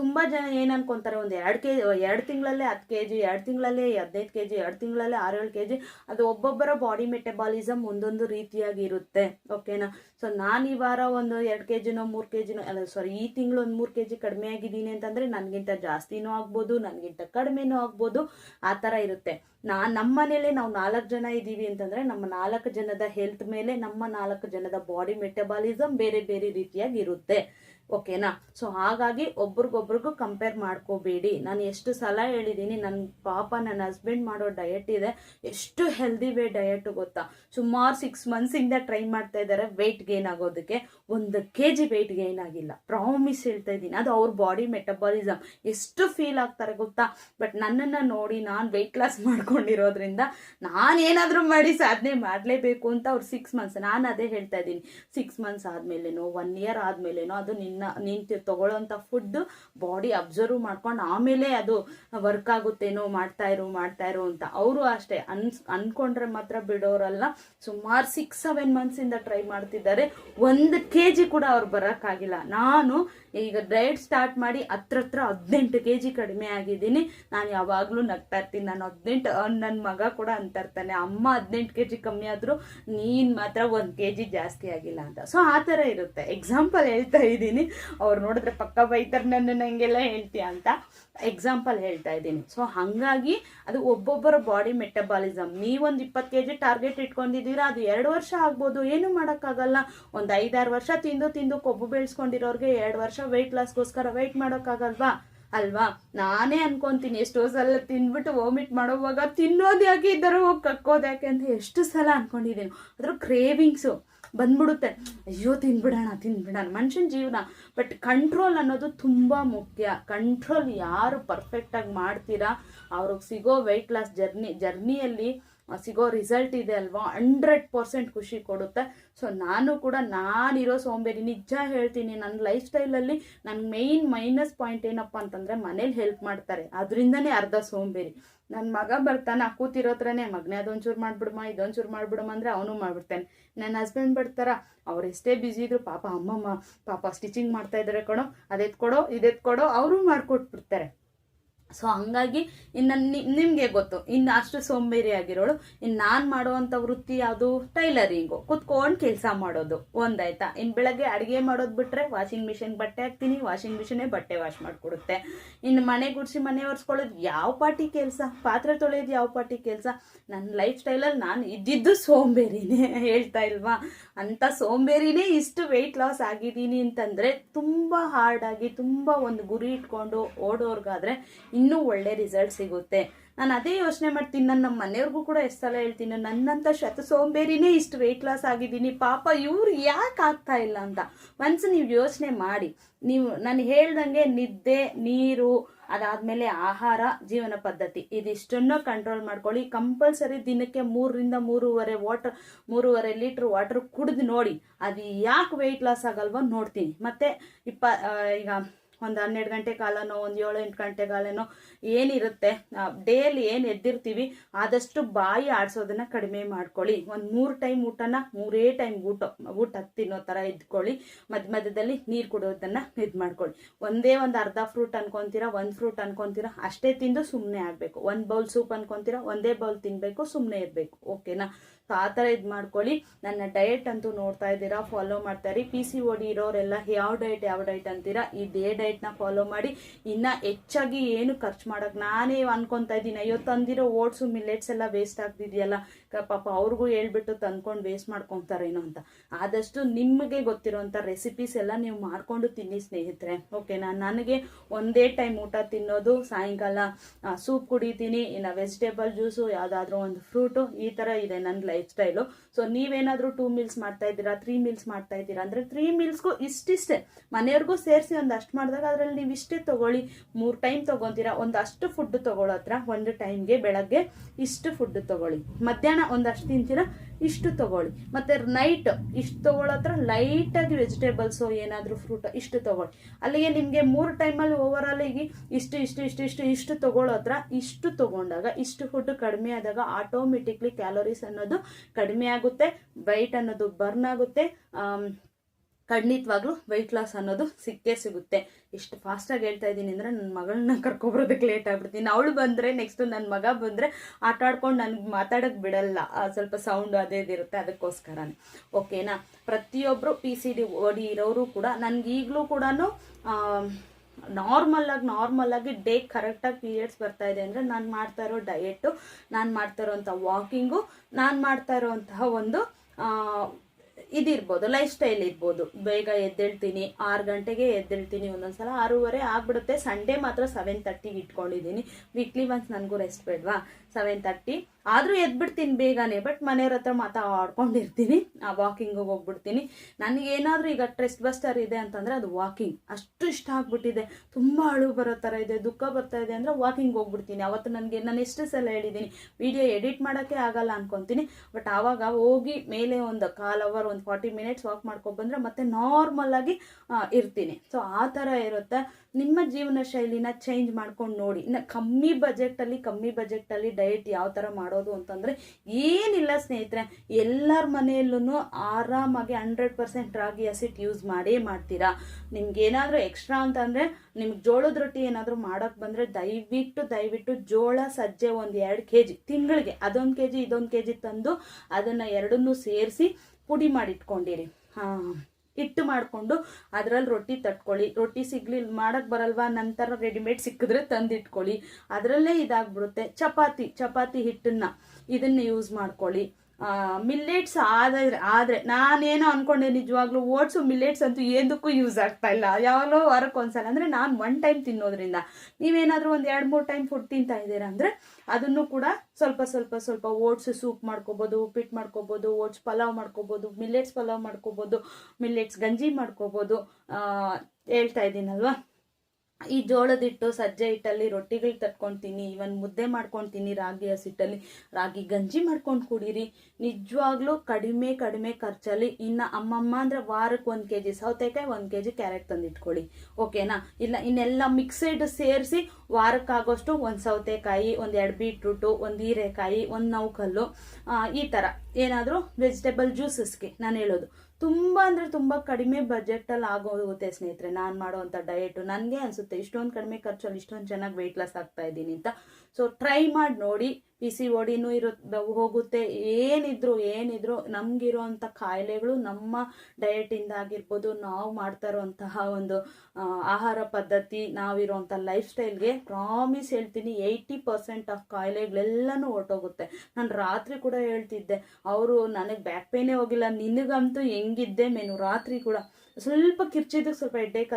ತುಂಬ ಜನ ಏನು ಅನ್ಕೊಂತಾರೆ, ಒಂದು ಎರಡು ಕೆ, ಎರಡು ತಿಂಗಳಲ್ಲೇ ಹತ್ತು ಕೆ ಜಿ, ಎರಡು ತಿಂಗಳಲ್ಲೇ ಹದಿನೈದು ಕೆ ಜಿ, ಎರಡು ತಿಂಗಳಲ್ಲೇ ಆರೇಳು ಕೆ ಜಿ, ಅದು ಒಬ್ಬೊಬ್ಬರ ಬಾಡಿ ಮೆಟಬಾಲಿಸಮ್ ಒಂದೊಂದು ರೀತಿಯಾಗಿ ಇರುತ್ತೆ ಓಕೆನಾ ಸೊ ನಾನು ಈ ವಾರ ಒಂದು ಎರಡು ಕೆ ಜಿನೋ, ಮೂರು ಕೆ ಜಿನೋ, ಅಲ್ಲ ಸಾರಿ ಈ ತಿಂಗಳು ಒಂದು ಮೂರು ಕೆ ಜಿ ಕಡಿಮೆ ಆಗಿದ್ದೀನಿ ಅಂತಂದರೆ ನನಗಿಂತ ಜಾಸ್ತಿನೂ ಆಗ್ಬೋದು, ನನಗಿಂತ ಕಡಿಮೆನೂ ಆಗ್ಬೋದು, ಆ ಥರ ಇರುತ್ತೆ. ನಾ ನಮ್ಮ ಮನೇಲೆ ನಾವು ನಾಲ್ಕು ಜನ ಇದ್ದೀವಿ ಅಂತಂದರೆ ನಮ್ಮ ನಾಲ್ಕು ಜನದ ಹೆಲ್ತ್ ಮೇಲೆ ನಮ್ಮ ನಾಲ್ಕು ಜನದ ಬಾಡಿ ಮೆಟಬಾಲಿಸಮ್ ಬೇರೆ ಬೇರೆ ರೀತಿಯಾಗಿ ಇರುತ್ತೆ ಓಕೆನಾ? ಸೊ ಹಾಗಾಗಿ ಒಬ್ರಿಗೊಬ್ರಿಗೂ ಕಂಪೇರ್ ಮಾಡ್ಕೋಬೇಡಿ. ನಾನು ಎಷ್ಟು ಸಲ ಹೇಳಿದ್ದೀನಿ ನನ್ನ ಪಾಪ ನನ್ನ ಹಸ್ಬೆಂಡ್ ಮಾಡೋ ಡಯಟ್ ಇದೆ, ಎಷ್ಟು ಹೆಲ್ದಿ ವೇ ಡಯಟ್ ಗೊತ್ತಾ? ಸುಮಾರು ಸಿಕ್ಸ್ ಮಂತ್ಸಿಂದ ಟ್ರೈ ಮಾಡ್ತಾ ಇದ್ದಾರೆ ವೆಯ್ಟ್ ಗೇನ್ ಆಗೋದಕ್ಕೆ. ಒಂದು ಕೆ ಜಿ ವೆಯ್ಟ್ ಗೇನ್ ಆಗಿಲ್ಲ. ಪ್ರಾಮಿಸ್ ಹೇಳ್ತಾ ಇದ್ದೀನಿ, ಅದು ಅವ್ರ ಬಾಡಿ ಮೆಟಬಾಲಿಸಮ್ ಎಷ್ಟು ಫೀಲ್ ಆಗ್ತಾರೆ ಗೊತ್ತಾ? ಬಟ್ ನನ್ನನ್ನು ನೋಡಿ ನಾನು ವೆಯ್ಟ್ ಲಾಸ್ ಮಾಡ್ಕೊಂಡಿರೋದ್ರಿಂದ ನಾನೇನಾದರೂ ಮಾಡಿ ಸಾಧನೆ ಮಾಡಲೇಬೇಕು ಅಂತ ಅವ್ರು ಸಿಕ್ಸ್ ಮಂತ್ಸ್ ನಾನು ಅದೇ ಹೇಳ್ತಾ ಇದ್ದೀನಿ ಸಿಕ್ಸ್ ಮಂತ್ಸ್ ಆದಮೇಲೇನೋ ಒನ್ ಇಯರ್ ಆದಮೇಲೇನೋ, ಅದು ನಿನ್ನ ನೀನು ತಗೊಳ್ಳೋಂಥ ಫುಡ್ ಬಾಡಿ ಅಬ್ಸರ್ವ್ ಮಾಡ್ಕೊಂಡು ಆಮೇಲೆ ಅದು ವರ್ಕ್ ಆಗುತ್ತೇನೋ, ಮಾಡ್ತಾ ಇರು ಮಾಡ್ತಾ ಇರು ಅಂತ. ಅವರು ಅಷ್ಟೇ. ಅನ್ಸ್, ಅನ್ಕೊಂಡ್ರೆ ಮಾತ್ರ ಬಿಡೋರಲ್ಲ. ಸುಮಾರು ಸಿಕ್ಸ್ ಸೆವೆನ್ ಮಂತ್ಸಿಂದ ಟ್ರೈ ಮಾಡ್ತಿದ್ದಾರೆ. ಒಂದು ಕೆ ಜಿ ಕೂಡ ಅವ್ರು ಬರೋಕ್ಕಾಗಿಲ್ಲ. ನಾನು ಈಗ ಡಯಟ್ ಸ್ಟಾರ್ಟ್ ಮಾಡಿ ಹತ್ರ ಹತ್ರ ಹದಿನೆಂಟು ಕೆ ಜಿ ಕಡಿಮೆ ಆಗಿದ್ದೀನಿ. ನಾನು ಯಾವಾಗಲೂ ನಗ್ತಾ ಇರ್ತೀನಿ. ನಾನು ಹದಿನೆಂಟು ನನ್ನ ಮಗ ಕೂಡ ಅಂತ ಇರ್ತಾನೆ. ಅಮ್ಮ ಹದಿನೆಂಟು ಕೆ ಜಿ ಕಮ್ಮಿ ಆದರೂ ನೀನು ಮಾತ್ರ ಒಂದು ಕೆ ಜಿ ಜಾಸ್ತಿ ಆಗಿಲ್ಲ ಅಂತ. ಸೊ ಆ ಥರ ಇರುತ್ತೆ. ಎಕ್ಸಾಂಪಲ್ ಹೇಳ್ತಾ ಇದ್ದೀನಿ. ಅವ್ರು ನೋಡಿದ್ರೆ ಪಕ್ಕ ಬೈತಾರೆ ನನ್ನ ನನಗೆಲ್ಲ ಹೇಳ್ತೀಯ ಅಂತ. ಎಕ್ಸಾಂಪಲ್ ಹೇಳ್ತಾ ಇದ್ದೀನಿ. ಸೊ ಹಾಗಾಗಿ ಅದು ಒಬ್ಬೊಬ್ಬರ ಬಾಡಿ ಮೆಟಬಾಲಿಸಮ್ ನೀವೊಂದು ಇಪ್ಪತ್ತು ಕೆ ಜಿ ಟಾರ್ಗೆಟ್ ಇಟ್ಕೊಂಡಿದ್ದೀರಾ, ಅದು ಎರಡು ವರ್ಷ ಆಗ್ಬೋದು, ಏನು ಮಾಡೋಕ್ಕಾಗಲ್ಲ. ಒಂದು ಐದಾರು ವರ್ಷ ತಿಂದು ತಿಂದು ಕೊಬ್ಬು ಬೆಳೆಸ್ಕೊಂಡಿರೋರಿಗೆ ಎರಡು ವರ್ಷ ವೆಯ್ಟ್ ಲಾಸ್ಗೋಸ್ಕರ ವೆಯ್ಟ್ ಮಾಡೋಕ್ಕಾಗಲ್ವಾ? ಅಲ್ವಾ? ನಾನೇ ಅನ್ಕೊಂತೀನಿ, ಎಷ್ಟೋ ಸಲ ತಿಂದ್ಬಿಟ್ಟು ವಾಮಿಟ್ ಮಾಡೋವಾಗ ತಿನ್ನೋದು ಯಾಕೆ ಇದ್ದಾರೋ ಹೋಗಿ ಕಕ್ಕೋದು ಯಾಕೆ ಅಂತ ಎಷ್ಟು ಸಲ ಅನ್ಕೊಂಡಿದ್ದೀನಿ. ಅದ್ರ ಕ್ರೇವಿಂಗ್ಸು ಬಂದ್ಬಿಡುತ್ತೆ. ಅಯ್ಯೋ, ತಿನ್ಬಿಡೋಣ ತಿನ್ಬಿಡೋಣ. ಮನುಷ್ಯನ ಜೀವನ ಬಟ್ ಕಂಟ್ರೋಲ್ ಅನ್ನೋದು ತುಂಬ ಮುಖ್ಯ. ಕಂಟ್ರೋಲ್ ಯಾರು ಪರ್ಫೆಕ್ಟಾಗಿ ಮಾಡ್ತೀರಾ? ಅವ್ರಿಗೆ ಸಿಗೋ ವೆಯ್ಟ್ ಲಾಸ್ ಜರ್ನಿ ಜರ್ನಿಯಲ್ಲಿ ಸಿಗೋ ರಿಸಲ್ಟ್ ಇದೆ ಅಲ್ವಾ? ಹಂಡ್ರೆಡ್ ಪರ್ಸೆಂಟ್ ಖುಷಿ ಕೊಡುತ್ತೆ. ಸೊ ನಾನು ಕೂಡ ನಾನಿರೋ ಸೋಂಬೇರಿ, ನಿಜ ಹೇಳ್ತೀನಿ, ನನ್ನ ಲೈಫ್ ಸ್ಟೈಲಲ್ಲಿ ನನ್ನ ಮೇಯ್ನ್ ಮೈನಸ್ ಪಾಯಿಂಟ್ ಏನಪ್ಪ ಅಂತಂದರೆ ಮನೇಲಿ ಹೆಲ್ಪ್ ಮಾಡ್ತಾರೆ. ಅದರಿಂದನೇ ಅರ್ಧ ಸೋಂಬೇರಿ. ನನ್ನ ಮಗ ಬರ್ತಾನೆ ಕೂತಿರೋತ್ರನೇ ಮಗನೇ ಅದೊಂಚೂರು ಮಾಡ್ಬಿಡಮ್ಮ, ಇದೊಂಚೂರು ಮಾಡ್ಬಿಡಮ್ಮ ಅಂದರೆ ಅವನು ಮಾಡ್ಬಿಡ್ತಾನೆ. ನನ್ನ ಹಸ್ಬೆಂಡ್ ಬರ್ತಾರ, ಅವ್ರು ಎಷ್ಟೇ ಬ್ಯುಸಿ ಇದ್ರು ಪಾಪ ಅಮ್ಮಮ್ಮ, ಪಾಪ ಸ್ಟಿಚಿಂಗ್ ಮಾಡ್ತಾ ಇದ್ದಾರೆ ಕಣೋ ಅದೆತ್ ಕೊಡೋ ಇದೆತ್ ಕೊಡೋ, ಅವರು ಮಾಡಿಕೊಟ್ಬಿಡ್ತಾರೆ. ಸೊ ಹಂಗಾಗಿ ಇನ್ನು ನಿಮಗೆ ಗೊತ್ತು, ಇನ್ನು ಅಷ್ಟು ಸೋಂಬೇರಿ ಆಗಿರೋಳು ಇನ್ನು ನಾನು ಮಾಡುವಂಥ ವೃತ್ತಿ ಯಾವುದು? ಟೈಲರಿಂಗು. ಕುತ್ಕೊಂಡು ಕೆಲಸ ಮಾಡೋದು. ಒಂದಾಯ್ತಾ? ಇನ್ನು ಬೆಳಗ್ಗೆ ಅಡುಗೆ ಮಾಡೋದು ಬಿಟ್ಟರೆ ವಾಷಿಂಗ್ ಮಿಷಿನ್ ಬಟ್ಟೆ ಹಾಕ್ತೀನಿ, ವಾಷಿಂಗ್ ಮಿಷಿನೇ ಬಟ್ಟೆ ವಾಶ್ ಮಾಡಿಕೊಡುತ್ತೆ. ಇನ್ನು ಮನೆ ಗುಡಿಸಿ ಮನೆ ಒರೆಸ್ಕೊಳ್ಳೋದು ಯಾವ ಪಾಟಿ ಕೆಲಸ? ಪಾತ್ರೆ ತೊಳೆಯೋದು ಯಾವ ಪಾಟಿ ಕೆಲಸ? ನನ್ನ ಲೈಫ್ ಸ್ಟೈಲಲ್ಲಿ ನಾನು ಇದ್ದಿದ್ದು ಸೋಂಬೇರಿನೇ, ಹೇಳ್ತಾ ಇಲ್ವಾ? ಅಂಥ ಸೋಂಬೇರಿನೇ ಇಷ್ಟು ವೆಯ್ಟ್ ಲಾಸ್ ಆಗಿದ್ದೀನಿ ಅಂತಂದರೆ ತುಂಬ ಹಾರ್ಡಾಗಿ ತುಂಬ ಒಂದು ಗುರಿ ಇಟ್ಕೊಂಡು ಓಡೋರ್ಗಾದ್ರೆ ಇನ್ನೂ ಒಳ್ಳೆ ರಿಸಲ್ಟ್ ಸಿಗುತ್ತೆ. ನಾನು ಅದೇ ಯೋಚನೆ ಮಾಡ್ತೀನಿ, ನಾನು ನಮ್ಮ ಮನೆಯವ್ರಿಗೂ ಕೂಡ ಎಷ್ಟು ಸಲ ಹೇಳ್ತೀನಿ ನನ್ನಂಥ ಶತ ಸೋಂಬೇರಿನೇ ಇಷ್ಟು ವೆಯ್ಟ್ ಲಾಸ್ ಆಗಿದ್ದೀನಿ, ಪಾಪ ಇವ್ರು ಯಾಕೆ ಆಗ್ತಾ ಇಲ್ಲ ಅಂತ. ಒನ್ಸ್ ನೀವು ಯೋಚನೆ ಮಾಡಿ, ನೀವು, ನಾನು ಹೇಳ್ದಂಗೆ ನಿದ್ದೆ, ನೀರು, ಅದಾದಮೇಲೆ ಆಹಾರ, ಜೀವನ ಪದ್ಧತಿ, ಇದಿಷ್ಟನ್ನು ಕಂಟ್ರೋಲ್ ಮಾಡ್ಕೊಳ್ಳಿ. ಕಂಪಲ್ಸರಿ ದಿನಕ್ಕೆ ಮೂರರಿಂದ ಮೂರುವರೆ ವಾಟರ್ ಮೂರುವರೆ ಲೀಟ್ರ್ ವಾಟರ್ ಕುಡಿದು ನೋಡಿ, ಅದು ಯಾಕೆ ವೆಯ್ಟ್ ಲಾಸ್ ಆಗಲ್ವ ನೋಡ್ತೀನಿ. ಮತ್ತು ಇಪ್ಪ ಈಗ ಒಂದು ಹನ್ನೆರಡು ಗಂಟೆ ಕಾಲನೋ, ಒಂದು ಏಳು, ಎಂಟು ಗಂಟೆ ಕಾಲನೋ ಏನಿರುತ್ತೆ ಡೇಲಿ ಏನು ಎದ್ದಿರ್ತೀವಿ, ಆದಷ್ಟು ಬಾಯಿ ಆಡಿಸೋದನ್ನ ಕಡಿಮೆ ಮಾಡ್ಕೊಳ್ಳಿ. ಒಂದು ಮೂರು ಟೈಮ್ ಊಟನ, ಮೂರೇ ಟೈಮ್ ಊಟ ಊಟ ತಿನ್ನೋ ಥರ ಇದ್ಕೊಳ್ಳಿ. ಮಧ್ಯ ಮಧ್ಯದಲ್ಲಿ ನೀರು ಕುಡಿಯೋದನ್ನು ಇದು ಮಾಡ್ಕೊಳ್ಳಿ. ಒಂದೇ ಒಂದು ಅರ್ಧ ಫ್ರೂಟ್ ಅನ್ಕೊಂತೀರಾ, ಒಂದು ಫ್ರೂಟ್ ಅನ್ಕೊಂತೀರಾ, ಅಷ್ಟೇ ತಿಂದು ಸುಮ್ಮನೆ ಆಗಬೇಕು. ಒಂದು ಬೌಲ್ ಸೂಪ್ ಅನ್ಕೊಂತೀರಾ, ಒಂದೇ ಬೌಲ್ ತಿನ್ನಬೇಕು ಸುಮ್ಮನೆ ಇರಬೇಕು. ಓಕೆನಾ ಸೊ ಆ ಥರ ಇದು ಮಾಡ್ಕೊಳ್ಳಿ. ನನ್ನ ಡಯಟ್ ಅಂತೂ ನೋಡ್ತಾ ಇದ್ದೀರಾ ಫಾಲೋ ಮಾಡ್ತಾ ಇರಿ. ಪಿ ಸಿ ಓಡಿ ಇರೋರೆಲ್ಲ ಯಾವ ಡಯಟ್ ಯಾವ ಡಯಟ್ ಅಂತೀರಾ ಈ ದೇ ಡಯಟ್ನ ಫಾಲೋ ಮಾಡಿ. ಇನ್ನು ಹೆಚ್ಚಾಗಿ ಏನು ಖರ್ಚು ಮಾಡೋಕೆ ನಾನೇ ಅನ್ಕೊತಾ ಇದ್ದೀನಿ. ಅಯ್ಯೋ, ತಂದಿರೋ ಓಟ್ಸು ಮಿಲ್ಲೆಟ್ಸ್ ಎಲ್ಲ ವೇಸ್ಟ್ ಆಗ್ತಿದೆಯಲ್ಲ. ಪಾಪ ಅವ್ರಿಗೂ ಹೇಳ್ಬಿಟ್ಟು ತಂದ್ಕೊಂಡು ವೇಸ್ಟ್ ಮಾಡ್ಕೊತಾರೇನೋ ಅಂತ. ಆದಷ್ಟು ನಿಮಗೆ ಗೊತ್ತಿರೋಂಥ ರೆಸಿಪೀಸ್ ಎಲ್ಲ ನೀವು ಮಾಡಿಕೊಂಡು ತಿನ್ನಿ ಸ್ನೇಹಿತರೆ ಓಕೆನಾ ನನಗೆ ಒಂದೇ ಟೈಮ್ ಊಟ ತಿನ್ನೋದು, ಸಾಯಂಕಾಲ ಸೂಪ್ ಕುಡಿತೀನಿ, ಇನ್ನು ವೆಜಿಟೇಬಲ್ ಜ್ಯೂಸು ಯಾವುದಾದ್ರೂ ಒಂದು ಫ್ರೂಟು ಈ ಥರ ಇದೆ ನನ್ನ ಲೈಫ್ ಸ್ಟೈಲು ಸೊ ನೀವೇನಾದರೂ ಟೂ ಮೀಲ್ಸ್ ಮಾಡ್ತಾ ಇದ್ದೀರಾ ತ್ರೀ ಮೀಲ್ಸ್ ಮಾಡ್ತಾ ಇದ್ದೀರಾ, ಅಂದರೆ ತ್ರೀ ಮೀಲ್ಸ್ಗೂ ಇಷ್ಟಿಷ್ಟೇ. ಮನೆಯವ್ರಿಗೂ ಸೇರಿಸಿ ಒಂದು ಅಷ್ಟು ಮಾಡಿದಾಗ ಅದರಲ್ಲಿ ನೀವು ಇಷ್ಟೇ ತೊಗೊಳ್ಳಿ. ಮೂರು ಟೈಮ್ ತೊಗೊತೀರಾ ಒಂದಷ್ಟು ಅಷ್ಟು ಫುಡ್ ತೊಗೊಳ್ಳೋ ಹತ್ರ, ಒಂದು ಟೈಮ್ಗೆ ಬೆಳಗ್ಗೆ ಇಷ್ಟು ಫುಡ್ ತೊಗೊಳ್ಳಿ. ಮಧ್ಯಾಹ್ನ ಒಂದಷ್ಟು ತಿಂತೀರಾ ಇಷ್ಟು ತಗೊಳ್ಳಿ. ಮತ್ತು ನೈಟ್ ಇಷ್ಟು ತಗೊಳ್ಳೋ ಹತ್ರ ಲೈಟಾಗಿ ವೆಜಿಟೇಬಲ್ಸು ಏನಾದರೂ ಫ್ರೂಟ್ ಇಷ್ಟು ತಗೊಳ್ಳಿ. ಅಲ್ಲಿಗೆ ನಿಮಗೆ ಮೂರು ಟೈಮಲ್ಲಿ ಓವರ್ ಆಲಿಗೆ ಇಷ್ಟು ಇಷ್ಟು ಇಷ್ಟು ಇಷ್ಟು ಇಷ್ಟು ತಗೊಳ್ಳೋ ಹತ್ರ ಇಷ್ಟು ತಗೊಂಡಾಗ, ಇಷ್ಟು ಫುಡ್ ಕಡಿಮೆ ಆದಾಗ ಆಟೋಮೆಟಿಕ್ಲಿ ಕ್ಯಾಲೋರೀಸ್ ಅನ್ನೋದು ಕಡಿಮೆ ಆಗುತ್ತೆ ವೈಟ್ ಅನ್ನೋದು ಬರ್ನ್ ಆಗುತ್ತೆ ಖಂಡಿತವಾಗ್ಲೂ ವೆಯ್ಟ್ ಲಾಸ್ ಅನ್ನೋದು ಸಿಕ್ಕೇ ಸಿಗುತ್ತೆ. ಇಷ್ಟು ಫಾಸ್ಟಾಗಿ ಹೇಳ್ತಾ ಇದ್ದೀನಿ ಅಂದರೆ ನನ್ನ ಮಗಳನ್ನ ಕರ್ಕೊಬರೋದಕ್ಕೆ ಲೇಟ್ ಆಗ್ಬಿಡ್ತೀನಿ. ಅವಳು ಬಂದರೆ ನೆಕ್ಸ್ಟು ನನ್ನ ಮಗ ಬಂದರೆ ಆಟ ಆಡ್ಕೊಂಡು ನನಗೆ ಮಾತಾಡೋಕ್ಕೆ ಬಿಡಲ್ಲ. ಸ್ವಲ್ಪ ಸೌಂಡು ಅದೇ ಇದಿರುತ್ತೆ ಅದಕ್ಕೋಸ್ಕರನೇ. ಓಕೆನಾ ಪ್ರತಿಯೊಬ್ಬರು ಪಿ ಸಿ ಡಿ ಓಡಿ ಇರೋರು ಕೂಡ ನನಗೆ ಈಗಲೂ ಕೂಡ ನಾರ್ಮಲ್ ಆಗಿ ಡೇ ಕರೆಕ್ಟಾಗಿ ಪೀರಿಯಡ್ಸ್ ಬರ್ತಾ ಇದೆ ಅಂದರೆ ನಾನು ಮಾಡ್ತಾ ಇರೋ ಡಯೆಟ್ಟು ನಾನು ಮಾಡ್ತಾ ಇರೋವಂಥ ವಾಕಿಂಗು ನಾನು ಮಾಡ್ತಾ ಇರೋವಂತಹ ಒಂದು ಇದಿರ್ಬೋದು ಲೈಫ್ ಸ್ಟೈಲ್ ಇರ್ಬೋದು. ಬೇಗ ಎದ್ದೇಳ್ತೀನಿ, ಆರು ಗಂಟೆಗೆ ಎದ್ದೇಳ್ತೀನಿ, ಒಂದೊಂದ್ಸಲ ಆರೂವರೆ ಆಗ್ಬಿಡುತ್ತೆ. ಸಂಡೇ ಮಾತ್ರ ಸೆವೆನ್ ತರ್ಟಿಗೆ ಇಟ್ಕೊಂಡಿದ್ದೀನಿ. ವೀಕ್ಲಿ ಒನ್ಸ್ ನನಗೂ ರೆಸ್ಟ್ ಬೇಡವಾ? ಸೆವೆನ್ ತರ್ಟಿ ಆದರೂ ಎದ್ಬಿಡ್ತೀನಿ ಬೇಗನೆ ಬಟ್ ಮನೆಯವ್ರ ಹತ್ರ ಮಾತಾಡ್ಕೊಂಡಿರ್ತೀನಿ ಆ ವಾಕಿಂಗಿಗೆ ಹೋಗ್ಬಿಡ್ತೀನಿ. ನನಗೆ ಏನಾದರೂ ಈಗ ಟ್ರೆಸ್ಟ್ ಬಸ್ಟರ್ ಇದೆ ಅಂತಂದರೆ ಅದು ವಾಕಿಂಗ್ ಅಷ್ಟು ಇಷ್ಟ ಆಗ್ಬಿಟ್ಟಿದೆ. ತುಂಬ ಅಳು ಬರೋ ಥರ ಇದೆ, ದುಃಖ ಬರ್ತಾ ಇದೆ ಅಂದರೆ ವಾಕಿಂಗ್ ಹೋಗ್ಬಿಡ್ತೀನಿ. ಅವತ್ತು ನನಗೆ ನಾನು ಎಷ್ಟು ಸಲ ಹೇಳಿದ್ದೀನಿ ವಿಡಿಯೋ ಎಡಿಟ್ ಮಾಡೋಕ್ಕೆ ಆಗಲ್ಲ ಅನ್ಕೊತೀನಿ. ಬಟ್ ಆವಾಗ ಹೋಗಿ ಮೇಲೆ ಒಂದು ಕಾಲ್ ಅವರ್ ಒಂದು ಫಾರ್ಟಿ ಮಿನಿಟ್ಸ್ ವಾಕ್ ಮಾಡ್ಕೊಬಂದ್ರೆ ಮತ್ತೆ ನಾರ್ಮಲ್ ಆಗಿ ಇರ್ತೀನಿ. ಸೊ ಆ ಥರ ಇರುತ್ತೆ. ನಿಮ್ಮ ಜೀವನ ಶೈಲಿನ ಚೇಂಜ್ ಮಾಡ್ಕೊಂಡು ನೋಡಿ. ಇನ್ನು ಕಮ್ಮಿ ಬಜೆಟಲ್ಲಿ ಕಮ್ಮಿ ಬಜೆಟಲ್ಲಿ ಡಯಟ್ ಯಾವ ಥರ ಮಾಡೋದು ಅಂತಂದರೆ ಏನಿಲ್ಲ ಸ್ನೇಹಿತರೆ, ಎಲ್ಲರ ಮನೆಯಲ್ಲೂ ಆರಾಮಾಗಿ ಹಂಡ್ರೆಡ್ ಪರ್ಸೆಂಟ್ ರಾಗಿ ಹಸಿಟ್ ಯೂಸ್ ಮಾಡೇ ಮಾಡ್ತೀರಾ. ನಿಮ್ಗೆ ಏನಾದರೂ ಎಕ್ಸ್ಟ್ರಾ ಅಂತಂದರೆ ನಿಮ್ಗೆ ಜೋಳದ ರೊಟ್ಟಿ ಏನಾದರೂ ಮಾಡೋಕ್ಕೆ ಬಂದರೆ ದಯವಿಟ್ಟು ದಯವಿಟ್ಟು ಜೋಳ ಸಜ್ಜೆ ಒಂದು ಎರಡು ಕೆ ಜಿ ತಿಂಗಳಿಗೆ ಅದೊಂದು ಕೆ ಜಿ ಇದೊಂದು ಕೆ ಜಿ ತಂದು ಅದನ್ನು ಎರಡನ್ನೂ ಸೇರಿಸಿ ಪುಡಿ ಮಾಡಿಟ್ಕೊಂಡಿರಿ. ಹಾಂ. ಹಿಟ್ಟು ಮಾಡಿಕೊಂಡು ಅದರಲ್ಲಿ ರೊಟ್ಟಿ ತಟ್ಕೊಳ್ಳಿ. ರೊಟ್ಟಿ ಸಿಗ್ಲಿ ಮಾಡಕ್ಕೆ ಬರಲ್ವಾ? ನಂತರ ರೆಡಿಮೇಡ್ ಸಿಕ್ಕಿದ್ರೆ ತಂದಿಟ್ಕೊಳ್ಳಿ. ಅದರಲ್ಲೇ ಇದಾಗ್ಬಿಡುತ್ತೆ. ಚಪಾತಿ ಚಪಾತಿ ಹಿಟ್ಟನ್ನ ಇದನ್ನ ಯೂಸ್ ಮಾಡ್ಕೊಳ್ಳಿ. ಮಿಲ್ಲೆಟ್ಸ್ ಆದರೆ ಆದರೆ ನಾನೇನೋ ಅನ್ಕೊಂಡೆ ನಿಜವಾಗ್ಲೂ ಓಟ್ಸು ಮಿಲ್ಲೆಟ್ಸ್ ಅಂತೂ ಏನಕ್ಕೂ ಯೂಸ್ ಆಗ್ತಾ ಇಲ್ಲ. ಯಾವಾಗಲೋ ವಾರಕ್ಕೆ ಒಂದ್ಸಲ. ಅಂದರೆ ನಾನು ಒನ್ ಟೈಮ್ ತಿನ್ನೋದ್ರಿಂದ. ನೀವೇನಾದರೂ ಒಂದು ಎರಡು, ಮೂರು ಟೈಮ್ ಫುಡ್ ತಿಂತಾ ಇದ್ದೀರಾ ಅಂದರೆ ಅದನ್ನು ಕೂಡ ಸ್ವಲ್ಪ ಸ್ವಲ್ಪ ಸ್ವಲ್ಪ ಓಟ್ಸ್ ಸೂಪ್ ಮಾಡ್ಕೋಬೋದು, ಉಪ್ಪಿಟ್ಟು ಮಾಡ್ಕೋಬೋದು, ಓಟ್ಸ್ ಪಲಾವ್ ಮಾಡ್ಕೋಬೋದು ಮಿಲ್ಲೆಟ್ಸ್ ಪಲಾವ್ ಮಾಡ್ಕೋಬೋದು ಮಿಲ್ಲೆಟ್ಸ್ ಗಂಜಿ ಮಾಡ್ಕೋಬೋದು ಹೇಳ್ತಾ ಇದ್ದೀನಲ್ವಾ? ಈ ಜೋಳದ ಹಿಟ್ಟು ಸಜ್ಜೆ ಹಿಟ್ಟಲ್ಲಿ ರೊಟ್ಟಿಗಳು ತಟ್ಕೊತೀನಿ, ಇವನ್ ಮುದ್ದೆ ಮಾಡ್ಕೊತೀನಿ, ರಾಗಿ ಹಸಿಟ್ಟಲ್ಲಿ ರಾಗಿ ಗಂಜಿ ಮಾಡ್ಕೊಂಡು ಕುಡೀರಿ. ನಿಜವಾಗ್ಲೂ ಕಡಿಮೆ ಕಡಿಮೆ ಖರ್ಚಲ್ಲಿ ಇನ್ನು ಅಮ್ಮಮ್ಮ ಅಂದರೆ ವಾರಕ್ಕೆ ಒಂದು ಕೆ ಜಿ ಸೌತೆಕಾಯಿ ಒಂದು ಕೆ ಜಿ ಕ್ಯಾರೆಟ್ ತಂದಿಟ್ಕೊಳ್ಳಿ. ಓಕೆನಾ? ಇಲ್ಲ, ಇನ್ನೆಲ್ಲ ಮಿಕ್ಸೆಡ್ ಸೇರಿಸಿ ವಾರಕ್ಕಾಗೋಷ್ಟು ಒಂದು ಸೌತೆಕಾಯಿ, ಒಂದು ಎರಡು ಬೀಟ್ರೂಟು ಒಂದು ಹೀರೆಕಾಯಿ, ಒಂದು ನೌಕಲ್ಲು ಈ ಥರ ಏನಾದರೂ ವೆಜಿಟೇಬಲ್ ಜ್ಯೂಸಸ್ಗೆ ನಾನು ಹೇಳೋದು. ತುಂಬ ಅಂದರೆ ತುಂಬ ಕಡಿಮೆ ಬಜೆಟಲ್ಲಿ ಆಗೋಗುತ್ತೆ ಸ್ನೇಹಿತರೆ. ನಾನು ಮಾಡೋವಂಥ ಡಯೆಟು ನನಗೆ ಅನಿಸುತ್ತೆ, ಇಷ್ಟೊಂದು ಕಡಿಮೆ ಖರ್ಚಲ್ಲಿ ಇಷ್ಟೊಂದು ಚೆನ್ನಾಗಿ ವೆಯ್ಟ್ ಲಾಸ್ ಆಗ್ತಾ ಇದ್ದೀನಿ ಅಂತ. ಸೊ ಟ್ರೈ ಮಾಡಿ ನೋಡಿ. ಪಿ ಸಿ ಓಡಿನೂ ಇರೋ ಹೋಗುತ್ತೆ. ಏನಿದ್ರು ಏನಿದ್ರು ನಮಗಿರುವಂಥ ಕಾಯಿಲೆಗಳು ನಮ್ಮ ಡಯಟಿಂದ ಆಗಿರ್ಬೋದು, ನಾವು ಮಾಡ್ತಾ ಇರುವಂತಹ ಒಂದು ಆಹಾರ ಪದ್ಧತಿ ನಾವಿರೋಂಥ ಲೈಫ್ ಸ್ಟೈಲ್ಗೆ ಪ್ರಾಮಿಸ್ ಹೇಳ್ತೀನಿ ಏಯ್ಟಿ ಪರ್ಸೆಂಟ್ ಆಫ್ ಕಾಯಿಲೆಗಳೆಲ್ಲನೂ ಹೊರ್ಟೋಗುತ್ತೆ. ನಾನು ರಾತ್ರಿ ಕೂಡ ಹೇಳ್ತಿದ್ದೆ, ಅವರು ನನಗೆ ಬ್ಯಾಕ್ ಪೇನೇ ಹೋಗಿಲ್ಲ, ನಿನಗಂತೂ ಹೆಂಗಿದ್ದೆ ಮೇನು ರಾತ್ರಿ ಕೂಡ. ಸ್ವಲ್ಪ ಕಿರ್ಚಿದ್ದಕ್ಕೆ ಸ್ವಲ್ಪ ಹೆಡ್ಡೇಕ್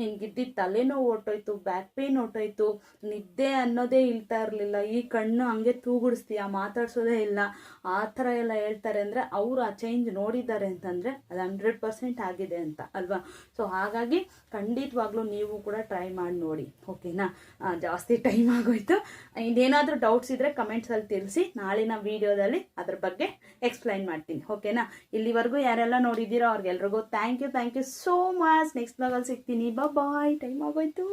ನಿನ್ಗಿದ್ದಿದ್ದು ತಲೆನೋವು ಹೊಟ್ಟೋಯ್ತು ಬ್ಯಾಕ್ ಪೇನ್ ಹೊಟ್ಟೋಯ್ತು ನಿದ್ದೆ ಅನ್ನೋದೇ ಇಲ್ತಾ ಇರಲಿಲ್ಲ. ಈ ಕಣ್ಣು ಹಂಗೆ ತೂಗುಡಿಸ್ತೀಯ? ಮಾತಾಡ್ಸೋದೇ ಇಲ್ಲ. ಆ ಥರ ಎಲ್ಲ ಹೇಳ್ತಾರೆ ಅಂದರೆ ಅವರು ಆ ಚೇಂಜ್ ನೋಡಿದ್ದಾರೆ ಅಂತಂದರೆ ಅದು ಹಂಡ್ರೆಡ್ ಪರ್ಸೆಂಟ್ ಆಗಿದೆ ಅಂತ, ಅಲ್ವಾ? ಸೊ ಹಾಗಾಗಿ ಖಂಡಿತವಾಗ್ಲೂ ನೀವು ಕೂಡ ಟ್ರೈ ಮಾಡಿ ನೋಡಿ ಓಕೆನಾ ಜಾಸ್ತಿ ಟೈಮ್ ಆಗೋಯ್ತು. ಇನ್ನೇನಾದರೂ ಡೌಟ್ಸ್ ಇದ್ದರೆ ಕಮೆಂಟ್ಸಲ್ಲಿ ತಿಳಿಸಿ, ನಾಳಿನ ವೀಡಿಯೋದಲ್ಲಿ ಅದ್ರ ಬಗ್ಗೆ ಎಕ್ಸ್ಪ್ಲೈನ್ ಮಾಡ್ತೀನಿ ಓಕೆನಾ ಇಲ್ಲಿವರೆಗೂ ಯಾರೆಲ್ಲ ನೋಡಿದ್ದೀರೋ ಅವ್ರಿಗೆಲ್ರಿಗೂ thank you thank you so much next ಬ್ಲಾಗಲ್ಲಿ ಸಿಗ್ತೀನಿ. ಬಾಯ್ ಟೈಮ್ ಆಗೋಯ್ತು